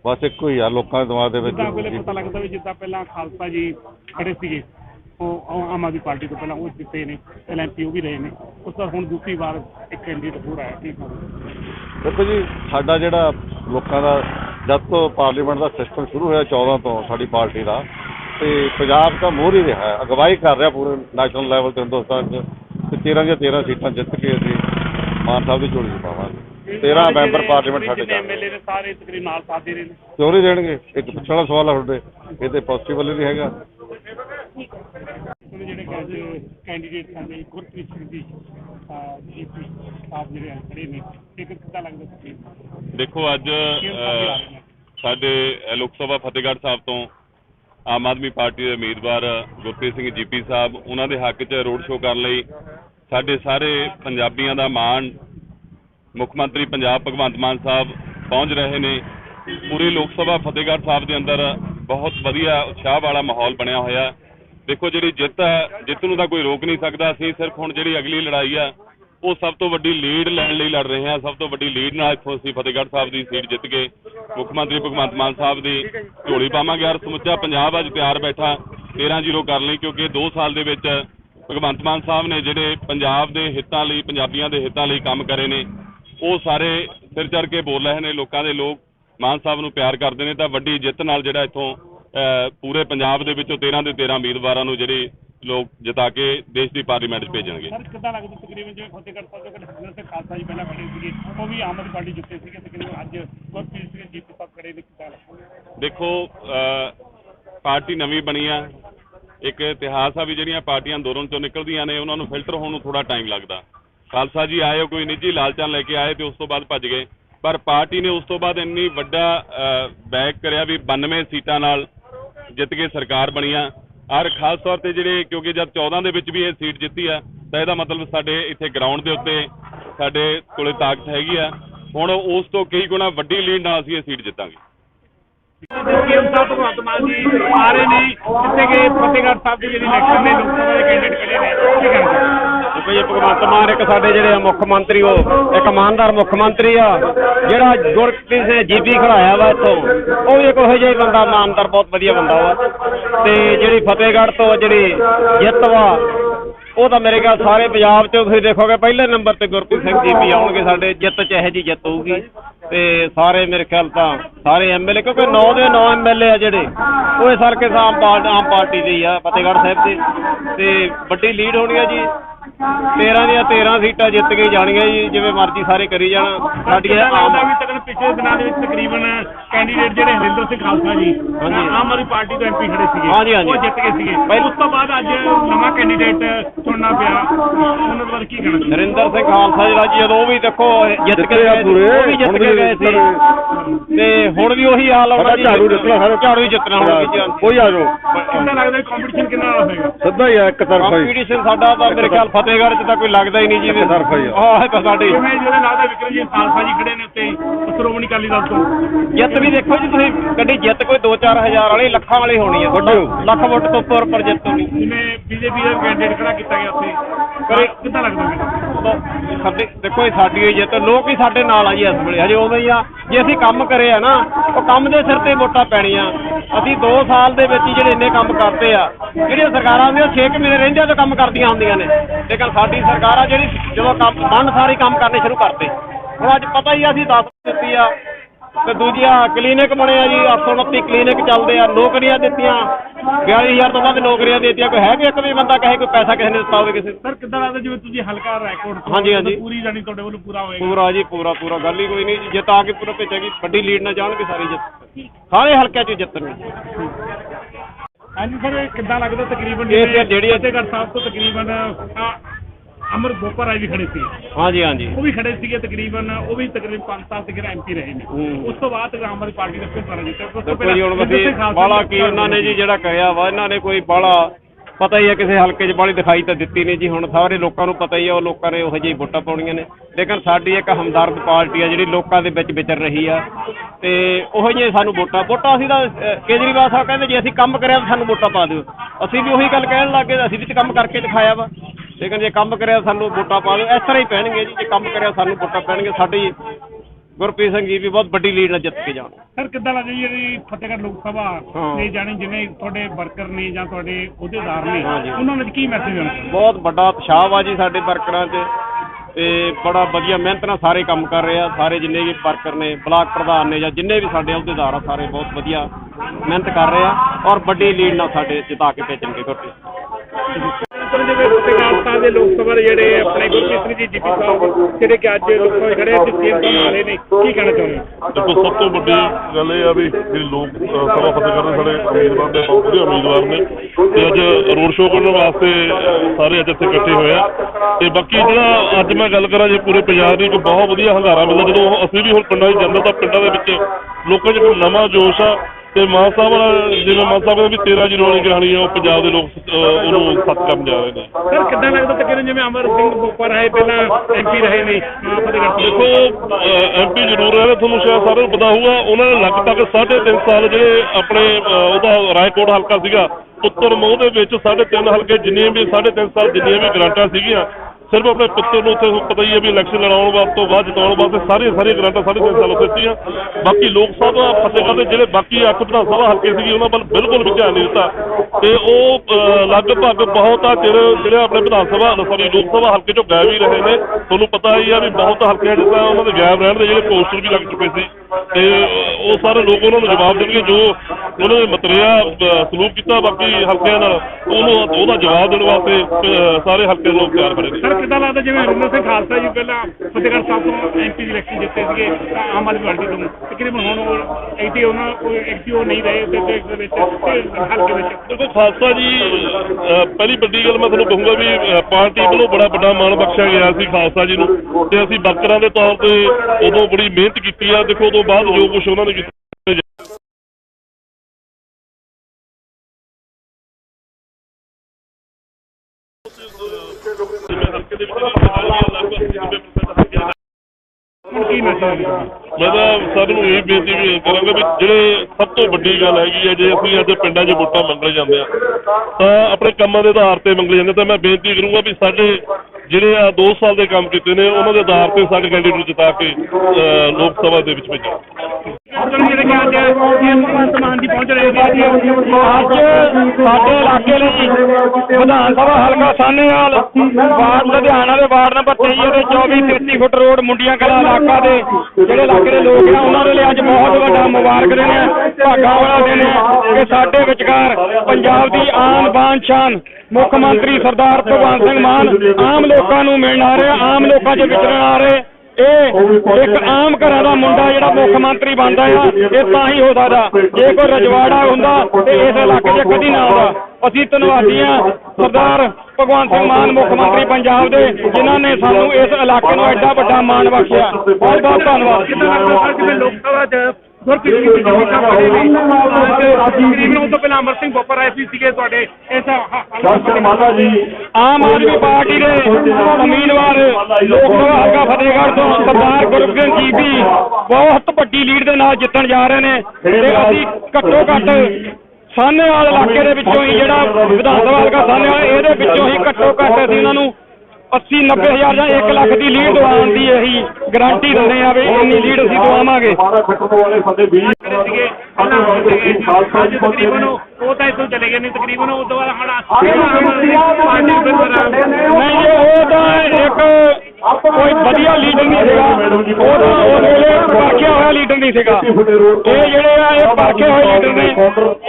Speaker 8: ਬਸ ਇੱਕੋ ਹੀ ਆ ਲੋਕਾਂ ਦੇ ਦਿਮਾਗ ਦੇ ਵਿੱਚ
Speaker 5: ਜਿੱਦਾਂ ਪਹਿਲੇ ਪਤਾ ਲੱਗਦਾ ਵੀ ਜਿੱਦਾਂ ਪਹਿਲਾਂ ਖਾਲਸਾ ਜੀ ਖੜੇ ਸੀਗੇ ਉਹ ਆਮ ਆਦਮੀ ਪਾਰਟੀ ਤੋਂ ਪਹਿਲਾਂ ਉਹ ਜਿੱਤੇ ਨੇ ਪਹਿਲਾਂ ਐਮਪੀ ਉਹ ਵੀ ਰਹੇ ਨੇ ਉਸ ਤੋਂ ਹੁਣ ਦੂਸਰੀ ਵਾਰ ਇੱਕ ਕੈਂਡੀਡੇਟ ਹੋਰ ਆਇਆ ਠੀਕ
Speaker 8: ਦੇਖੋ ਜੀ ਸਾਡਾ ਜਿਹੜਾ ਲੋਕਾਂ ਦਾ ਜਦ ਤੋਂ ਪਾਰਲੀਮੈਂਟ ਦਾ ਸਿਸਟਮ ਸ਼ੁਰੂ ਹੋਇਆ 14 ਤੋਂ ਸਾਡੀ ਪਾਰਟੀ ਦਾ ਤੇ ਪੰਜਾਬ ਦਾ ਮੋਹਰ ਹੀ ਰਿਹਾ ਅਗਵਾਈ ਕਰ ਰਿਹਾ ਪੂਰੇ ਨੈਸ਼ਨਲ ਲੈਵਲ ਤੇ ਹਿੰਦੁਸਤਾਨ 'ਚ ਤੇ 13 ਦੀਆਂ 13 ਸੀਟਾਂ ਜਿੱਤ ਕੇ ਅਸੀਂ ਮਾਨ ਸਾਹਿਬ ਦੀ ਝੋਲੀ 'ਚ ਪਾਵਾਂਗੇ। 13 ਮੈਂਬਰ ਪਾਰਲੀਮੈਂਟ ਸਾਡੇ
Speaker 5: ਐਮਐਲਏ ਨੇ ਸਾਰੇ ਤਕਰੀਬਨ ਨਾਲ ਸਾਥ ਦੇ ਰਹੇ ਨੇ।
Speaker 8: ਕਿਉਂ ਨਹੀਂ ਦੇਣਗੇ? ਇੱਕ ਪੁੱਛਣ ਵਾਲਾ ਸਵਾਲ ਆ ਤੁਹਾਡੇ। ਇਹ ਤੇ ਪੋਸੀਬਲ ਹੀ ਨਹੀਂ ਹੈਗਾ।
Speaker 5: ਉਹਨੇ ਜਿਹੜੇ ਕਿ ਅੱਜ ਕੈਂਡੀਡੇਟ ਸਾਡੇ ਗੁਰਪ੍ਰੀਤ ਸਿੰਘ ਜੀ ਜੀਪੀ ਸਾਹਿਬ ਜਿਹੜੇ ਖੜੇ ਨੇ। ਇੱਕ ਕਿੱਦਾਂ ਲੱਗਦਾ ਤੁਸੀਂ?
Speaker 9: ਦੇਖੋ ਅੱਜ ਸਾਡੇ ਲੋਕ ਸਭਾ ਫਤਿਹਗੜ੍ਹ ਸਾਹਿਬ ਤੋਂ ਆਮ ਆਦਮੀ ਪਾਰਟੀ ਦੇ ਉਮੀਦਵਾਰ ਗੁਰਪ੍ਰੀਤ ਸਿੰਘ ਜੀਪੀ ਸਾਹਿਬ ਉਹਨਾਂ ਦੇ ਹੱਕ 'ਚ ਰੋਡ ਸ਼ੋਅ ਕਰਨ ਲਈ ਸਾਡੇ ਸਾਰੇ ਪੰਜਾਬੀਆਂ ਦਾ ਮਾਣ ਮੁੱਖ ਮੰਤਰੀ ਪੰਜਾਬ ਭਗਵੰਤ ਮਾਨ ਸਾਹਿਬ ਪਹੁੰਚ ਰਹੇ ਨੇ। ਪੂਰੀ ਲੋਕ ਸਭਾ ਫਤਿਹਗੜ੍ਹ ਸਾਹਿਬ ਦੇ ਅੰਦਰ ਬਹੁਤ ਵਧੀਆ ਉਤਸ਼ਾਹ ਵਾਲਾ ਮਾਹੌਲ ਬਣਿਆ ਹੋਇਆ ਦੇਖੋ ਜਿਹੜੀ ਜਿੱਤ ਹੈ, ਜਿੱਤ ਨੂੰ ਤਾਂ ਕੋਈ ਰੋਕ ਨਹੀਂ ਸਕਦਾ। ਅਸੀਂ ਸਿਰਫ ਹੁਣ ਜਿਹੜੀ ਅਗਲੀ ਲੜਾਈ ਆ ਉਹ ਸਭ ਤੋਂ ਵੱਡੀ ਲੀਡ ਲੈਣ ਲਈ ਲੜ ਰਹੇ ਹਾਂ। ਸਭ ਤੋਂ ਵੱਡੀ ਲੀਡ ਨਾਲ ਇੱਥੋਂ ਅਸੀਂ ਫਤਿਹਗੜ੍ਹ ਸਾਹਿਬ ਦੀ ਸੀਟ ਜਿੱਤ ਕੇ ਮੁੱਖ ਮੰਤਰੀ ਭਗਵੰਤ ਮਾਨ ਸਾਹਿਬ ਦੀ ਝੋਲੀ ਪਾਵਾਂਗੇ। ਔਰ ਸਮੁੱਚਾ ਪੰਜਾਬ ਅੱਜ ਤਿਆਰ ਬੈਠਾ 13-0 ਕਰ ਲਈ, ਕਿਉਂਕਿ 2 ਸਾਲ ਦੇ ਵਿੱਚ ਭਗਵੰਤ ਮਾਨ ਸਾਹਿਬ ਨੇ ਜਿਹੜੇ ਪੰਜਾਬ ਦੇ ਹਿੱਤਾਂ ਲਈ, ਪੰਜਾਬੀਆਂ ਦੇ ਹਿੱਤਾਂ ਲਈ ਕੰਮ ਕਰੇ ਨੇ ਉਹ ਸਾਰੇ ਸਿਰ ਚੜ ਕੇ ਬੋਲ ਰਹੇ ਨੇ ਲੋਕਾਂ ਦੇ ਲੋਕ ਮਾਨ ਸਾਹਿਬ ਨੂੰ ਪਿਆਰ ਕਰਦੇ ਨੇ ਤਾਂ ਵੱਡੀ ਜਿੱਤ ਨਾਲ ਜਿਹੜਾ ਇੱਥੋਂ ਪੂਰੇ ਪੰਜਾਬ ਦੇ ਵਿੱਚੋਂ 13 ਦੇ 13 ਉਮੀਦਵਾਰਾਂ ਨੂੰ ਜਿਹੜੇ ਲੋਕ ਜਿਤਾ ਕੇ ਦੇਸ਼ ਦੀ ਪਾਰਲੀਮੈਂਟ 'ਚ ਭੇਜਣਗੇ।
Speaker 5: ਸਰ ਕਿੱਦਾਂ ਲੱਗਦਾ ਤਕਰੀਬਨ ਜਿਵੇਂ ਫਤਿਹਗੜ੍ਹ ਸਾਹਿਬ ਦੇ ਖੜੇ ਤੇ ਖਾਲਸਾ ਜੀ ਪਹਿਲਾਂ ਖੜੇ ਸੀਗੇ ਉਹ ਵੀ ਆਮ ਆਦਮੀ ਪਾਰਟੀ ਜਿੱਤੇ ਸੀਗੇ ਤਕਰੀਬਨ ਅੱਜ ਗੁਰਪ੍ਰੀਤ ਸਿੰਘ ਜੀਪੀ ਸਾਹਿਬ ਖੜੇ ਨੇ ਕਿੱਦਾਂ ਲੱਗਦਾ?
Speaker 9: ਦੇਖੋ ਪਾਰਟੀ ਨਵੀਂ ਬਣੀ ਆ। ਇੱਕ ਇਤਿਹਾਸ ਆ ਵੀ ਜਿਹੜੀਆਂ ਪਾਰਟੀਆਂ ਅੰਦੋਲਨ ਚੋਂ ਨਿਕਲਦੀਆਂ ਨੇ ਉਹਨਾਂ ਨੂੰ ਫਿਲਟਰ ਹੋਣ ਨੂੰ ਥੋੜਾ ਟਾਈਮ ਲੱਗਦਾ। ਖਾਲਸਾ ਜੀ ਆਏ ਕੋਈ ਨਿੱਜੀ ਲਾਲਚਾਂ ਲੈ ਕੇ ਆਏ ਤੇ ਉਸ ਤੋਂ ਬਾਅਦ ਭੱਜ ਗਏ। ਪਰ ਪਾਰਟੀ ਨੇ ਉਸ ਤੋਂ ਬਾਅਦ ਇੰਨੀ ਵੱਡਾ ਬੈਕ ਕਰਿਆ ਵੀ 92 ਸੀਟਾਂ ਨਾਲ ਜਿੱਤ ਕੇ ਸਰਕਾਰ ਬਣੀਆਂ ਔਰ ਖਾਸ ਤੌਰ ਤੇ ਜਿਹੜੇ, ਕਿਉਂਕਿ ਜਦ 14 ਦੇ ਵਿੱਚ ਵੀ ਇਹ ਸੀਟ ਜਿੱਤੀ ਆ, ਤਾਂ ਇਹਦਾ ਮਤਲਬ ਸਾਡੇ ਇੱਥੇ ਗਰਾਊਂਡ ਦੇ ਉੱਤੇ ਸਾਡੇ ਕੋਲੇ ਤਾਕਤ ਹੈਗੀ ਆ। ਹੁਣ ਉਸ ਤੋਂ ਕਈ ਗੁਣਾ ਵੱਡੀ ਲੀਡ ਨਾਲ ਅਸੀਂ ਇਹ ਸੀਟ ਜਿੱਤਾਂਗੇ।
Speaker 5: ਸੀਐਮ ਸਾਹਿਬ ਭਗਵੰਤ ਮਾਨ ਜੀ ਆ ਰਹੇ ਨੇ, ਜਿੱਥੇ ਕਿ ਫਤਿਹਗੜ੍ਹ ਸਾਹਿਬ ਦੀ ਜਿਹੜੀ ਇਲੈਕਸ਼ਨ ਨੇ, ਲੋਕ ਸਭਾ ਦੇ ਕੈਂਡੀਡੇਟ ਖੜੇ ਨੇ ਕੀ ਕਹਿੰਦੇ
Speaker 6: ਦੇਖੋ ਜੀ ਭਗਵੰਤ ਮਾਨ ਇੱਕ ਸਾਡੇ ਜਿਹੜੇ ਆ ਮੁੱਖ ਮੰਤਰੀ, ਉਹ ਇੱਕ ਇਮਾਨਦਾਰ ਮੁੱਖ ਮੰਤਰੀ ਆ, ਜਿਹੜਾ ਗੁਰਪ੍ਰੀਤ ਸਿੰਘ ਜੀਪੀ ਖੜਾਇਆ ਵਾ ਇੱਥੋਂ, ਉਹ ਵੀ ਇੱਕ ਉਹੋ ਜਿਹਾ ਹੀ ਬੰਦਾ, ਇਮਾਨਦਾਰ ਬਹੁਤ ਵਧੀਆ ਬੰਦਾ ਵਾ। ਤੇ ਜਿਹੜੀ ਫਤਿਹਗੜ੍ਹ ਤੋਂ ਜਿਹੜੀ ਜਿੱਤ ਵਾ, ਉਹ ਤਾਂ ਮੇਰੇ ਖਿਆਲ ਸਾਰੇ ਪੰਜਾਬ 'ਚ ਤੁਸੀਂ ਦੇਖੋਗੇ, ਪਹਿਲੇ ਨੰਬਰ ਤੇ ਗੁਰਪ੍ਰੀਤ ਸਿੰਘ ਜੀ ਜੀਪੀ ਆਉਣਗੇ ਸਾਡੇ, ਜਿੱਤ 'ਚ ਇਹੋ ਜਿਹੀ ਜਿੱਤ ਹੋਊਗੀ। ਤੇ ਸਾਰੇ ਮੇਰੇ ਖਿਆਲ ਤਾਂ ਸਾਰੇ ਐਮਐਲਏ ਕਿਉਂਕਿ 9 ਦੇ 9 ਐਮਐਲਏ ਆ ਜਿਹੜੇ, ਉਹ ਇਸ ਹਲਕੇ ਆਮ ਪਾਰਟੀ ਆਮ ਪਾਰਟੀ ਦੇ ਹੀ ਆ, ਫਤਿਹਗੜ੍ਹ ਸਾਹਿਬ ਦੇ। ਤੇ ਵੱਡੀ ਲੀਡ ਹੋਣੀ ਆ ਜੀ। 13 ਦੀਆਂ 13 ਸੀਟਾਂ ਜਿੱਤ ਕੇ ਜਾਣੀਆਂ ਜੀ ਜਿਵੇਂ ਮਰਜ਼ੀ ਸਾਰੇ ਕਰੀ ਜਾਣ। ਸਾਡੀਆਂ ਆਮ
Speaker 5: ਲੱਗਦਾ ਵੀ ਤੱਕ ਪਿਛਲੇ ਦਿਨਾਂ ਦੇ ਵਿੱਚ ਤਕਰੀਬਨ ਕੈਂਡੀਡੇਟ ਜਿਹੜੇ ਹਰਿੰਦਰ ਸਿੰਘ ਖਾਲਸਾ ਜੀ
Speaker 6: ਹਾਂਜੀ।
Speaker 5: ਆਮ ਆਦਮੀ ਪਾਰਟੀ ਤੋਂ ਐਮਪੀ ਖੜੇ ਸੀਗੇ
Speaker 6: ਹਾਂਜੀ, ਹਾਂਜੀ।
Speaker 5: ਉਹ ਜਿੱਤ ਗਏ ਸੀਗੇ।
Speaker 6: ਪਹਿਲ-
Speaker 5: ਉਸ ਤੋਂ ਬਾਅਦ ਅੱਜ ਨਵਾਂ ਕੈਂਡੀਡੇਟ ਚੁਣਨਾ ਪਿਆ। ਉਹਨਾਂ ਦੇ ਬਾਰੇ ਕੀ ਕਹਿਣਾ ਚਾਹੁੰਦੇ?
Speaker 6: ਨਰਿੰਦਰ ਸਿੰਘ ਖਾਲਸਾ ਜਿਹੜਾ ਜੀ ਜਦੋਂ ਉਹ ਵੀ ਦੇਖੋ ਜਿੱਤ ਕੇ
Speaker 4: ਜਿੱਤੇ ਆ
Speaker 6: ਗਏ ਸੀ,
Speaker 4: ਪੂਰੇ,
Speaker 6: ਉਹ ਵੀ ਜਿੱਤ
Speaker 4: ਹੁਣ
Speaker 6: ਕੇ ਗਏ ਸੀ। ਤੇ ਹੁਣ ਵੀ ਉਹੀ ਹਾਲ ਆਉਣਾ
Speaker 4: ਸਾਡਾ
Speaker 6: ਜੀ
Speaker 4: ਝਾੜੂ ਜਿੱਤਣਾ ਸਾਰਾ
Speaker 6: ਝਾੜੂ ਹੀ ਜਿੱਤਣਾ ਹੁਣ ਜੀ
Speaker 4: ਕੋਈ ਆ ਜਾਓ।
Speaker 5: ਕਿੰਨਾ ਲੱਗਦਾ ਕੰਪੀਟੀਸ਼ਨ ਕਿੰਨਾ ਹੋਏਗਾ?
Speaker 4: ਸਿੱਧਾ ਹੀ ਆ ਇੱਕ ਤਰਫਾ ਹੀ।
Speaker 6: ਕੰਪੀਟੀਸ਼ਨ ਸਾਡਾ ਤਾਂ ਮੇਰੇ ਖਿਆਲ ਫਤਿਹਗੜ੍ਹ 'ਚ ਤਾਂ ਕੋਈ ਲੱਗਦਾ ਹੀ ਨਹੀਂ ਜੀ। ਵੀ
Speaker 4: ਤਰਫਾ ਹੀ ਆ।
Speaker 6: ਆਹ ਇਹ ਤਾਂ ਸਾਡੇ
Speaker 5: ਜਿਵੇਂ ਜਿਹੜੇ ਲੱਗਦਾ ਵਿਕਰਮਜੀਤ ਖਾਲਸਾ ਜੀ ਖੜੇ ਨੇ ਉੱਤੇ। ਸ਼੍ਰੋਮਣੀ ਅਕਾਲੀ ਦਲ ਤੋਂ।
Speaker 6: ਜਿੱਤ ਵੀ ਦੇਖੋ ਜੀ ਤੁਸੀਂ ਗੱਡੀ ਜਿੱਤ ਕੋਈ 2-4 ਹਜ਼ਾਰ ਵਾਲੀ ਲੱਖਾਂ ਵਾਲੀ ਹੋਣੀ ਆ।
Speaker 4: ਵੱਡੀ ਹੋਊ।
Speaker 6: ਲੱਖ ਵੋਟ ਤੋਂ ਉੱਪਰ ਉੱਪਰ ਜਿੱਤ ਹੋਣੀ।
Speaker 5: ਜਿਵੇਂ ਬੀਜੇਪੀ ਦਾ ਕੈਂਡੀਡੇਟ ਖੜਾ ਕੀਤਾ ਗਿਆ ਉੱਥੇ। ਪਰ ਕਿੱਦਾਂ ਲੱਗਦਾ ਮੈਨੂੰ
Speaker 6: ਸਾਡੇ ਦੇਖੋ ਇਹ ਸਾਡੀ ਹੋਈ ਜਿੱਤ। ਲੋਕ ਹੀ ਸਾਡੇ ਨਾਲ ਆ ਜੀ ਇਸ ਵੇਲੇ। ਹਜੇ ਉਵੇਂ ਹੀ ਆ। ਜੇ ਅਸੀਂ ਕੰਮ ਕਰੇ ਆ ਨਾ ਉਹ ਕੰਮ ਦੇ ਸਿਰ ਤੇ ਵੋਟਾਂ ਪੈਣੀਆਂ। ਅਸੀਂ 2 ਸਾਲ ਦੇ ਵਿੱਚ ਹੀ ਜਿਹੜੇ ਇੰਨੇ ਕੰਮ ਕਰਦੇ ਆ, ਜਿਹੜੀਆਂ ਸਰਕਾਰਾਂ ਹੁੰਦੀਆਂ 6 ਮਹੀਨੇ ਰਹਿੰਦਿਆਂ ਤੋਂ ਕੰਮ ਕਰਦੀਆਂ ਹੁੰਦੀਆਂ ਨੇ। ਲੇਕਿਨ ਸਾਡੀ ਸਰਕਾਰ ਆ ਜਿਹੜੀ ਜਦੋਂ ਕੰਮ, ਬੰਨ ਸਾਰੇ ਕੰਮ ਕਰਨੇ ਸ਼ੁਰੂ ਕਰਤੇ। ਹੁਣ ਅੱਜ ਪਤਾ ਹੀ ਆ, ਅਸੀਂ ਦੱਸ ਦਿੱਤੀ ਆ ਤੇ ਦੂਜੀਆਂ ਕਲੀਨਿਕ ਬਣੇ ਆ ਜੀ 829 ਕਲੀਨਿਕ ਚੱਲਦੇ ਆ ਨੌਕਰੀਆਂ ਦਿੱਤੀਆਂ 42000 ਤੋਂ ਵੱਧ ਨੌਕਰੀਆਂ ਦਿੱਤੀਆਂ ਕੋਈ ਹੈ ਕਿ ਇੱਕ ਵੀ ਬੰਦਾ ਕਹੇ ਕੋਈ ਪੈਸਾ ਕਿਸੇ ਨੇ ਦਿੱਤਾ ਹੋਵੇ ਕਿਸੇ?
Speaker 5: ਸਰ ਕਿੱਦਾਂ ਲੱਗਦਾ ਜਿਵੇਂ ਤੁਸੀਂ ਹਲਕਾ ਰੈਕੋਰਡ ਤੋਂ
Speaker 6: ਹਾਂਜੀ, ਹਾਂਜੀ।
Speaker 5: ਪੂਰੀ ਜਾਨੀ ਤੁਹਾਡੇ ਵੱਲੋਂ ਪੂਰਾ ਹੋਏਗਾ
Speaker 6: ਪੂਰਾ ਜੀ ਪੂਰਾ ਪੂਰਾ ਗੱਲ ਹੀ ਕੋਈ ਨਹੀਂ ਜੀ ਜਿੱਤ ਆ ਕੇ ਪੂਰਾ ਭੇਜੇਗੀ ਵੱਡੀ ਲੀਡ ਨਾਲ ਜਾਣਗੇ ਸਾਰੀ ਜਿੱਤ ਸਾਰੇ ਹਲਕਿਆਂ 'ਚ ਜਿੱਤਣਗੇ
Speaker 5: ਹਾਂਜੀ ਸਰ ਇਹ ਕਿੱਦਾਂ ਲੱਗਦਾ ਤਕਰੀਬਨ
Speaker 6: ਇਹ ਜਿਹੜੀ-
Speaker 5: ਫਤਿਹਗੜ੍ਹ ਸਾਹਿਬ ਤੋਂ ਤਕਰੀਬਨ ਅਮਰ ਬੋਪਰ ਰਾਜ ਵੀ ਖੜੇ ਸੀ।
Speaker 6: ਹਾਂਜੀ ਹਾਂਜੀ।
Speaker 5: ਉਹ ਵੀ ਖੜੇ ਸੀਗੇ ਤਕਰੀਬਨ ਉਹ ਵੀ ਤਕਰੀਬਨ 5 ਸਾਲ ਤੱਕ ਐਮਪੀ ਰਹੇ ਨੇ।
Speaker 6: ਹੂੰ।
Speaker 5: ਉਸ ਤੋਂ ਬਾਅਦ ਆਮ ਆਦਮੀ ਪਾਰਟੀ ਦਾ ਫਿਰ ਸਾਰਾ ਜਿੱਤਿਆ ਉਸ ਤੋਂ
Speaker 6: ਦੇਖੋ ਜੀ ਹੁਣ ਅਸੀਂ ਬਾਲਾ ਕੀ ਉਹਨਾਂ ਨੇ ਜੀ ਜਿਹੜਾ ਕਰਿਆ ਵਾ ਇਹਨਾਂ ਨੇ ਕੋਈ ਬਾਲਾ ਪਤਾ ਹੀ ਹੈ ਕਿਸੇ ਹਲਕੇ 'ਚ ਬਾਲੀ ਦਿਖਾਈ ਤਾਂ ਦਿੱਤੀ ਨਹੀਂ ਜੀ। ਹੁਣ ਸਾਰੇ ਲੋਕਾਂ ਨੂੰ ਪਤਾ ਹੀ ਹੈ ਉਹ ਲੋਕਾਂ ਨੇ ਉਹੋ ਜਿਹੀ ਵੋਟਾਂ ਪਾਉਣੀਆਂ ਨੇ। ਲੇਕਿਨ ਸਾਡੀ ਇੱਕ ਹਮਦਰਦ ਪਾਰਟੀ ਆ ਜਿਹੜੀ ਲੋਕਾਂ ਦੇ ਵਿੱਚ ਵਿਚਰ ਰਹੀ ਆ। ਤੇ ਉਹੋ ਜਿਹੇ ਸਾਨੂੰ ਵੋਟਾਂ ਵੋਟਾਂ ਅਸੀਂ ਤਾਂ ਅਹ, ਕੇਜਰੀਵਾਲ ਸਾਹਿਬ ਕਹਿੰਦੇ ਜੇ ਅਸੀਂ ਕੰਮ ਕਰਿਆ ਤਾਂ ਸਾਨੂੰ ਵੋਟਾਂ ਪਾ ਦਿਓ। ਅਸੀਂ ਵੀ ਉਹੀ ਗੱਲ ਕਹਿਣ ਲੱਗੇ ਅਸੀਂ ਵੀ ਤਾਂ ਕੰਮ ਕਰਕੇ ਦਿਖਾਇਆ ਵਾ। ਲੇਕਿਨ ਜੇ ਕੰਮ ਕਰਿਆ ਸਾਨੂੰ ਵੋਟਾਂ ਪਾ ਦਿਓ। ਇਸ ਤਰ੍ਹਾਂ ਹੀ ਪੈਣਗੇ ਜੀ ਜੇ ਕੰਮ ਕਰਿਆ ਸਾਨੂੰ ਵੋਟਾਂ ਪੈਣਗੇ। ਸਾਡੀ ਗੁਰਪ੍ਰੀਤ ਸਿੰਘ ਜੀ ਵੀ ਬਹੁਤ ਵੱਡੀ ਲੀਡ ਨਾਲ ਜਿੱਤ ਕੇ ਜਾਣਗੇ।
Speaker 5: ਸਰ ਕਿੱਦਾਂ ਲੱਗਦਾ ਜੀ ਜਿਹੜੀ ਫਤਿਹਗੜ੍ਹ ਲੋਕ ਸਭਾ। ਦੇ ਜਾਣੇ ਜਿਵੇਂ ਤੁਹਾਡੇ ਵਰਕਰ ਨੇ ਜਾਂ ਤੁਹਾਡੇ ਅਹੁਦੇਦਾਰ ਨੇ। ਉਹਨਾਂ ਵਿੱਚ ਕੀ ਮੈਸੇਜ ਦੇਣਾ
Speaker 6: ਬਹੁਤ ਵੱਡਾ ਉਤਸ਼ਾਹ ਵਾ ਜੀ ਸਾਡੇ ਵਰਕਰਾਂ 'ਚ ਤੇ ਬੜਾ ਵਧੀਆ ਮਿਹਨਤ ਨਾਲ ਸਾਰੇ ਕੰਮ ਕਰ ਰਹੇ ਆ। ਸਾਰੇ ਜਿੰਨੇ ਵੀ ਵਰਕਰ ਨੇ ਬਲਾਕ ਪ੍ਰਧਾਨ ਨੇ ਜਾਂ ਜਿੰਨੇ ਵੀ ਸਾਡੇ ਅਹੁਦੇਦਾਰ ਆ ਸਾਰੇ ਬਹੁਤ ਵਧੀਆ ਮਿਹਨਤ ਕਰ ਰਹੇ ਆ ਔਰ ਵੱਡੀ ਲੀਡ ਨਾਲ ਸਾਡੇ ਜਿਤਾ ਕੇ ਭੇਜਣਗੇ ਗੁਰਪ੍ਰੀਤ
Speaker 5: ਸਰ, ਜਿਵੇਂ ਫਤਿਹਗੜ੍ਹ ਸਾਹਿਬ ਦੇ ਲੋਕ ਸਭਾ ਜਿਹੜੇ ਆਪਣੇ ਗੁਰਪ੍ਰੀਤ ਸਿੰਘ ਜੀ ਜੀਪੀ ਸਾਹਿਬ, ਜਿਹੜੇ ਕਿ ਅੱਜ ਲੋਕ ਸਭਾ ਖੜੇ ਆ ਜਿੱਤੇ ਤੋਂ ਆਲੇ ਨੇ, ਕੀ ਕਹਿਣਾ ਚਾਹੁੰਦੇ
Speaker 10: ਦੇਖੋ, ਸਭ ਤੋਂ ਵੱਡੀ ਗੱਲ ਇਹ ਆ ਵੀ ਜਿਹੜੇ ਲੋਕ ਸਭਾ ਫਤਿਹਗੜ੍ਹ ਦੇ ਸਾਡੇ ਉਮੀਦਵਾਰ ਨੇ ਬਹੁਤ ਵਧੀਆ ਉਮੀਦਵਾਰ ਨੇ। ਤੇ ਅੱਜ ਰੋਡ ਸ਼ੋਅ ਕਰਨ ਵਾਸਤੇ ਸਾਰੇ ਅੱਜ ਇੱਥੇ ਇਕੱਠੇ ਹੋਏ ਆ। ਤੇ ਬਾਕੀ ਜਿਹੜਾ ਅੱਜ ਮੈਂ ਗੱਲ ਕਰਾਂ, ਜੇ ਪੂਰੇ ਪੰਜਾਬ ਦੀ ਇੱਕ ਬਹੁਤ ਵਧੀਆ ਹੰਗਾਰਾ ਮਿਲਦਾ, ਜਦੋਂ ਅਸੀਂ ਵੀ ਹੁਣ ਪਿੰਡਾਂ 'ਚ ਜਾਂਦੇ ਤਾਂ ਪਿੰਡਾਂ ਦੇ ਵਿੱਚ ਲੋਕਾਂ 'ਚ ਇੱਕ ਨਵਾਂ ਜੋਸ਼ ਆ ਤੇ ਮਾਨ ਸਾਹਿਬ ਵਾਲਾ ਜਿਵੇਂ ਮਾਨ ਸਾਹਿਬ ਕਹਿੰਦੇ ਵੀ 13 ਜ਼ੀਰੋ ਵਾਲੀ ਕਹਾਣੀ ਆ ਉਹ ਪੰਜਾਬ ਦੇ ਲੋਕ ਅਹ, ਉਹਨੂੰ ਸੱਤ ਕਰਨ ਜਾ ਰਹੇ ਨੇ।
Speaker 5: ਸਰ ਕਿੱਦਾਂ ਲੱਗਦਾ ਤਕਰੀਬਨ ਜਿਵੇਂ ਅਮਰ ਸਿੰਘ ਬੋਪਰ ਆਏ ਪਹਿਲਾਂ ਐਮਪੀ ਰਹੇ ਨੇ ਅਹ, ਫਤਿਹਗੜ੍ਹ ਸਾਹਿਬ
Speaker 10: ਦੇਖੋ ਐਮਪੀ ਜ਼ਰੂਰ ਰਹੇ ਨੇ ਤੁਹਾਨੂੰ ਸ਼ਾਇਦ ਸਾਰਿਆਂ ਨੂੰ ਪਤਾ ਹੋਊਗਾ ਉਹਨਾਂ ਨੇ ਲਗਭਗ ਸਾਢੇ ਤਿੰਨ ਸਾਲ ਜਿਹੜੇ ਆਪਣੇ ਅਹ, ਉਹਦਾ ਰਾਏਕੋਟ ਹਲਕਾ ਸੀਗਾ ਉੱਤਰ ਮੋਹ ਦੇ ਵਿੱਚ ਸਾਢੇ ਤਿੰਨ ਹਲਕੇ ਜਿੰਨੀਆਂ ਵੀ ਸਾਢੇ ਤਿੰਨ ਸਾਲ ਜਿੰਨੀਆਂ ਵੀ ਗ੍ਰਾਂਟਾਂ ਸੀਗੀਆਂ ਸਿਰਫ ਆਪਣੇ ਪੁੱਤਰ ਨੂੰ ਉੱਥੇ ਪਤਾ ਹੀ ਹੈ ਵੀ ਇਲੈਕਸ਼ਨ ਲੜਾਉਣ ਵਾਸਤੇ ਤੋਂ ਬਾਅਦ ਜਿਤਾਉਣ ਵਾਸਤੇ ਸਾਰੀਆਂ ਸਾਰੀਆਂ ਗ੍ਰਾਂਟਾਂ ਸਾਰੇ ਤਿੰਨ ਸਾਲ ਉੱਥੇ ਸੀਗੀਆਂ ਬਾਕੀ ਲੋਕ ਸਭਾ ਫਤਿਹਗੜ੍ਹ ਦੇ ਜਿਹੜੇ ਬਾਕੀ ਅੱਠ ਵਿਧਾਨ ਸਭਾ ਹਲਕੇ ਸੀਗੇ, ਉਹਨਾਂ ਵੱਲ ਬਿਲਕੁਲ ਵੀ ਧਿਆਨ ਨਹੀਂ ਦਿੱਤਾ। ਤੇ ਉਹ ਲਗਭਗ ਬਹੁਤ ਆ ਜਿਹੜੇ ਜਿਹੜੇ ਆਪਣੇ ਵਿਧਾਨ ਸਭਾ ਸੌਰੀ ਲੋਕ ਸਭਾ ਹਲਕੇ ਚੋਂ ਗਾਇਬ ਹੀ ਰਹੇ ਨੇ। ਤੁਹਾਨੂੰ ਪਤਾ ਹੀ ਆ ਵੀ ਬਹੁਤ ਹਲਕੇ ਜਿੱਦਾਂ ਉਹਨਾਂ ਦੇ ਗਾਇਬ ਰਹਿਣ ਦੇ ਜਿਹੜੇ ਪੋਸਟਰ ਵੀ ਲੱਗ ਚੁੱਕੇ ਸੀ। ਤੇ ਉਹ ਸਾਰੇ ਲੋਕ ਉਹਨਾਂ ਨੂੰ ਜਵਾਬ ਦੇਣਗੇ, ਜੋ ਉਹਨਾਂ ਨੇ ਮਤਰਿਆ ਸਲੂਕ ਕੀਤਾ ਬਾਕੀ ਹਲਕਿਆਂ ਨਾਲ। ਉਹਨੂੰ, ਉਹਦਾ ਜਵਾਬ ਦੇਣ ਵਾਸਤੇ ਸਾਰੇ ਹਲਕੇ ਦੇ ਲੋਕ ਤਿਆਰ ਖੜੇ ਨੇ।
Speaker 5: ਕਿੱਦਾਂ ਲੱਗਦਾ ਜਿਵੇਂ ਹਰਿੰਦਰ ਸਿੰਘ ਖਾਲਸਾ ਜੀ ਪਹਿਲਾਂ ਫਤਿਹਗੜ੍ਹ ਸਾਹਿਬ ਤੋਂ ਐਮਪੀ ਦੀ ਇਲੈਕਸ਼ਨ ਜਿੱਤੇ ਸੀਗੇ ਆਮ ਆਦਮੀ ਪਾਰਟੀ ਤੋਂ। ਤਕਰੀਬਨ ਹੁਣ ਉਹ ਐਟੀ ਉਹਨਾਂ ਕੋਈ ਐਕਟੀ ਨਹੀਂ ਰਹੇ ਤੇ ਦੇ ਵਿੱਚ ਹਲਕੇ ਵਿੱਚ।
Speaker 10: ਦੇਖੋ, ਖਾਲਸਾ ਜੀ ਪਹਿਲੀ ਵੱਡੀ ਗੱਲ ਮੈਂ ਤੁਹਾਨੂੰ ਕਹੂੰਗਾ ਵੀ ਪਾਰਟੀ ਵੱਲੋਂ ਬੜਾ ਵੱਡਾ ਮਾਣ ਬਖਸ਼ਿਆ ਗਿਆ ਸੀ ਖਾਲਸਾ ਜੀ ਨੂੰ। ਤੇ ਅਸੀਂ ਵਰਕਰਾਂ ਦੇ ਤੌਰ ਤੇ ਉਦੋਂ ਬੜੀ ਮਿਹਨਤ ਕੀਤੀ ਆ। ਦੇਖੋ, ਉਦੋਂ ਬਾਅਦ ਜੋ ਕੁਝ ਉਹਨਾਂ ਨੇ ਕੀਤਾ
Speaker 5: ਕੀ ਮੈਸੇਜ ਦੇਣਾ
Speaker 10: ਮੈਂ ਤਾਂ ਸਭ ਨੂੰ ਇਹ ਬੇਨਤੀ ਵੀ ਕਰਾਂਗਾ ਵੀ ਜਿਹੜੇ ਸਭ ਤੋਂ ਵੱਡੀ ਗੱਲ ਹੈਗੀ ਹੈ ਜੇ ਅਸੀਂ ਅੱਜ ਪਿੰਡਾਂ 'ਚ ਵੋਟਾਂ ਮੰਗਣ ਜਾਂਦੇ ਆ ਤਾਂ ਆਪਣੇ ਕੰਮਾਂ ਦੇ ਆਧਾਰ ਤੇ ਮੰਗੇ ਜਾਂਦੇ ਤਾਂ ਮੈਂ ਬੇਨਤੀ ਕਰੂੰਗਾ ਵੀ ਸਾਡੇ ਜਿਹੜੇ ਆ 2 ਸਾਲ ਦੇ ਕੰਮ ਕੀਤੇ ਨੇ ਉਹਨਾਂ ਦੇ ਆਧਾਰ ਤੇ ਸਾਡੇ ਕੈਂਡੀਡੇਟ ਨੂੰ ਜਿਤਾ ਕੇ ਲੋਕ ਸਭਾ ਦੇ ਵਿੱਚ
Speaker 5: ਜਿਹੜੇ ਕਿ ਅੱਜ ਇਹ ਪਹੁੰਚ ਰਹੇ ਨੇ
Speaker 11: ਅੱਜ ਸਾਡੇ ਇਲਾਕੇ ਲਈ ਵਿਧਾਨ ਸਭਾ ਹਲਕਾ ਸਾਹਨੇਵਾਲ, ਵਾਰਡ ਲੁਧਿਆਣਾ ਦੇ ਵਾਰਡ ਨੰਬਰ 23 ਦੇ 24 33 ਫੁੱਟ ਰੋਡ ਮੁੰਡੀਆਂ ਕਲਾ ਇਲਾਕਾ ਦੇ। ਜਿਹੜੇ ਇਲਾਕੇ ਦੇ ਲੋਕ ਆ ਉਹਨਾਂ ਦੇ ਲਈ ਅੱਜ ਬਹੁਤ ਵੱਡਾ ਮੁਬਾਰਕ ਦਿਨ ਹੈ, ਭਾਗਾਂ ਵਾਲਾ ਦਿਨ ਹੈ ਕਿ ਸਾਡੇ ਵਿਚਕਾਰ ਪੰਜਾਬ ਦੀ ਆਨ ਬਾਨ ਸ਼ਾਨ ਮੁੱਖ ਮੰਤਰੀ ਸਰਦਾਰ ਭਗਵੰਤ ਸਿੰਘ ਮਾਨ ਆਮ ਲੋਕਾਂ ਨੂੰ ਮਿਲਣ ਆ ਰਹੇ, ਆਮ ਲੋਕਾਂ 'ਚ ਵਿਚਰਨ ਆ ਰਹੇ। ਇਹ ਇੱਕ ਆਮ ਘਰਾਂ ਦਾ ਮੁੰਡਾ ਜਿਹੜਾ ਮੁੱਖ ਮੰਤਰੀ ਬਣਦਾ ਆ ਇਹ ਤਾਂ ਹੀ ਹੋ ਸਕਦਾ ਜੇ ਕੋਈ ਰਜਵਾੜਾ ਹੁੰਦਾ ਤੇ ਇਸ ਇਲਾਕੇ 'ਚ ਕਦੀ ਨਾ ਆਉਂਦਾ। ਅਸੀਂ ਧੰਨਵਾਦੀ ਹਾਂ ਸਰਦਾਰ ਭਗਵੰਤ ਸਿੰਘ ਮਾਨ ਮੁੱਖ ਮੰਤਰੀ ਪੰਜਾਬ ਦੇ ਜਿਨ੍ਹਾਂ ਨੇ ਸਾਨੂੰ ਇਸ ਇਲਾਕੇ ਨੂੰ ਐਡਾ ਵੱਡਾ ਮਾਣ ਬਖਸ਼ਿਆ। ਬਹੁਤ ਬਹੁਤ ਧੰਨਵਾਦ।
Speaker 5: ਕਿੰਨਾ ਲੱਗਦਾ ਸਰ ਜਿਵੇਂ ਲੋਕ ਸਭਾ ਚ ਗੁਰਪ੍ਰੀਤ ਸਿੰਘ ਜੀ ਜਿੱਤਾ ਪੜੇ ਨੇ ਤਕਰੀਬਨ ਉਹ ਤੋਂ ਪਹਿਲਾਂ ਅਮਰ ਸਿੰਘ ਬੋਪਰ ਆਏ ਸੀ ਸੀਗੇ ਤੁਹਾਡੇ। ਇਸ ਹਲਕਾ
Speaker 12: ਜੀ।
Speaker 11: ਆਮ ਆਦਮੀ ਪਾਰਟੀ ਦੇ ਉਮੀਦਵਾਰ ਲੋਕ ਸਭਾ ਹਲਕਾ ਫਤਿਹਗੜ੍ਹ ਤੋਂ ਸਰਦਾਰ ਗੁਰਬਖਸ਼ ਜੀ ਵੀ ਬਹੁਤ ਵੱਡੀ ਲੀਡ ਦੇ ਨਾਲ ਜਿੱਤਣ ਜਾ ਰਹੇ ਨੇ ਤੇ ਅਸੀਂ ਘੱਟੋ ਘੱਟ ਸਾਹਨੇਵਾਲ ਇਲਾਕੇ ਦੇ ਵਿੱਚੋਂ ਹੀ ਜਿਹੜਾ ਵਿਧਾਨ ਸਭਾ ਹਲਕਾ ਸਾਹਨੇਵਾਲ ਇਹਦੇ ਵਿੱਚੋਂ ਹੀ ਘੱਟੋ ਘੱਟ ਅਸੀਂ ਉਹਨਾਂ ਨੂੰ 80 90 ਹਜ਼ਾਰ ਜਾਂ 1 ਲੱਖ ਦੀ ਲੀਡ ਦਵਾਉਣ ਦੀ ਇਹੀ ਗਾਰੰਟੀ ਦਿੰਦੇ ਆ ਵੀ ਇੰਨੀ ਲੀਡ ਅਸੀਂ ਦਵਾਵਾਂਗੇ।
Speaker 5: ਸੀਗੇ ਪਹਿਲਾਂ ਉਹ ਸੀਗੇ ਅੱਜ ਤਕਰੀਬਨ ਉਹ ਤਾਂ ਇੱਥੋਂ ਚਲੇ ਗਏ ਨੇ ਤਕਰੀਬਨ ਉਹ ਬਾਅਦ ਹੜਾ
Speaker 11: ਨਹੀਂ ਜੀ, ਉਹ ਤਾਂ ਇੱਕ ਕੋਈ ਵਧੀਆ ਲੀਡਰ ਨਹੀਂ ਸੀਗਾ। ਉਹ ਤਾਂ ਉਹ ਵੇਲੇ ਪਰਖਿਆ ਹੋਇਆ ਲੀਡਰ ਨਹੀਂ ਸੀਗਾ। ਇਹ ਜਿਹੜੇ ਆ ਇਹ ਪਰਖੇ ਹੋਏ ਲੀਡਰ ਨੇ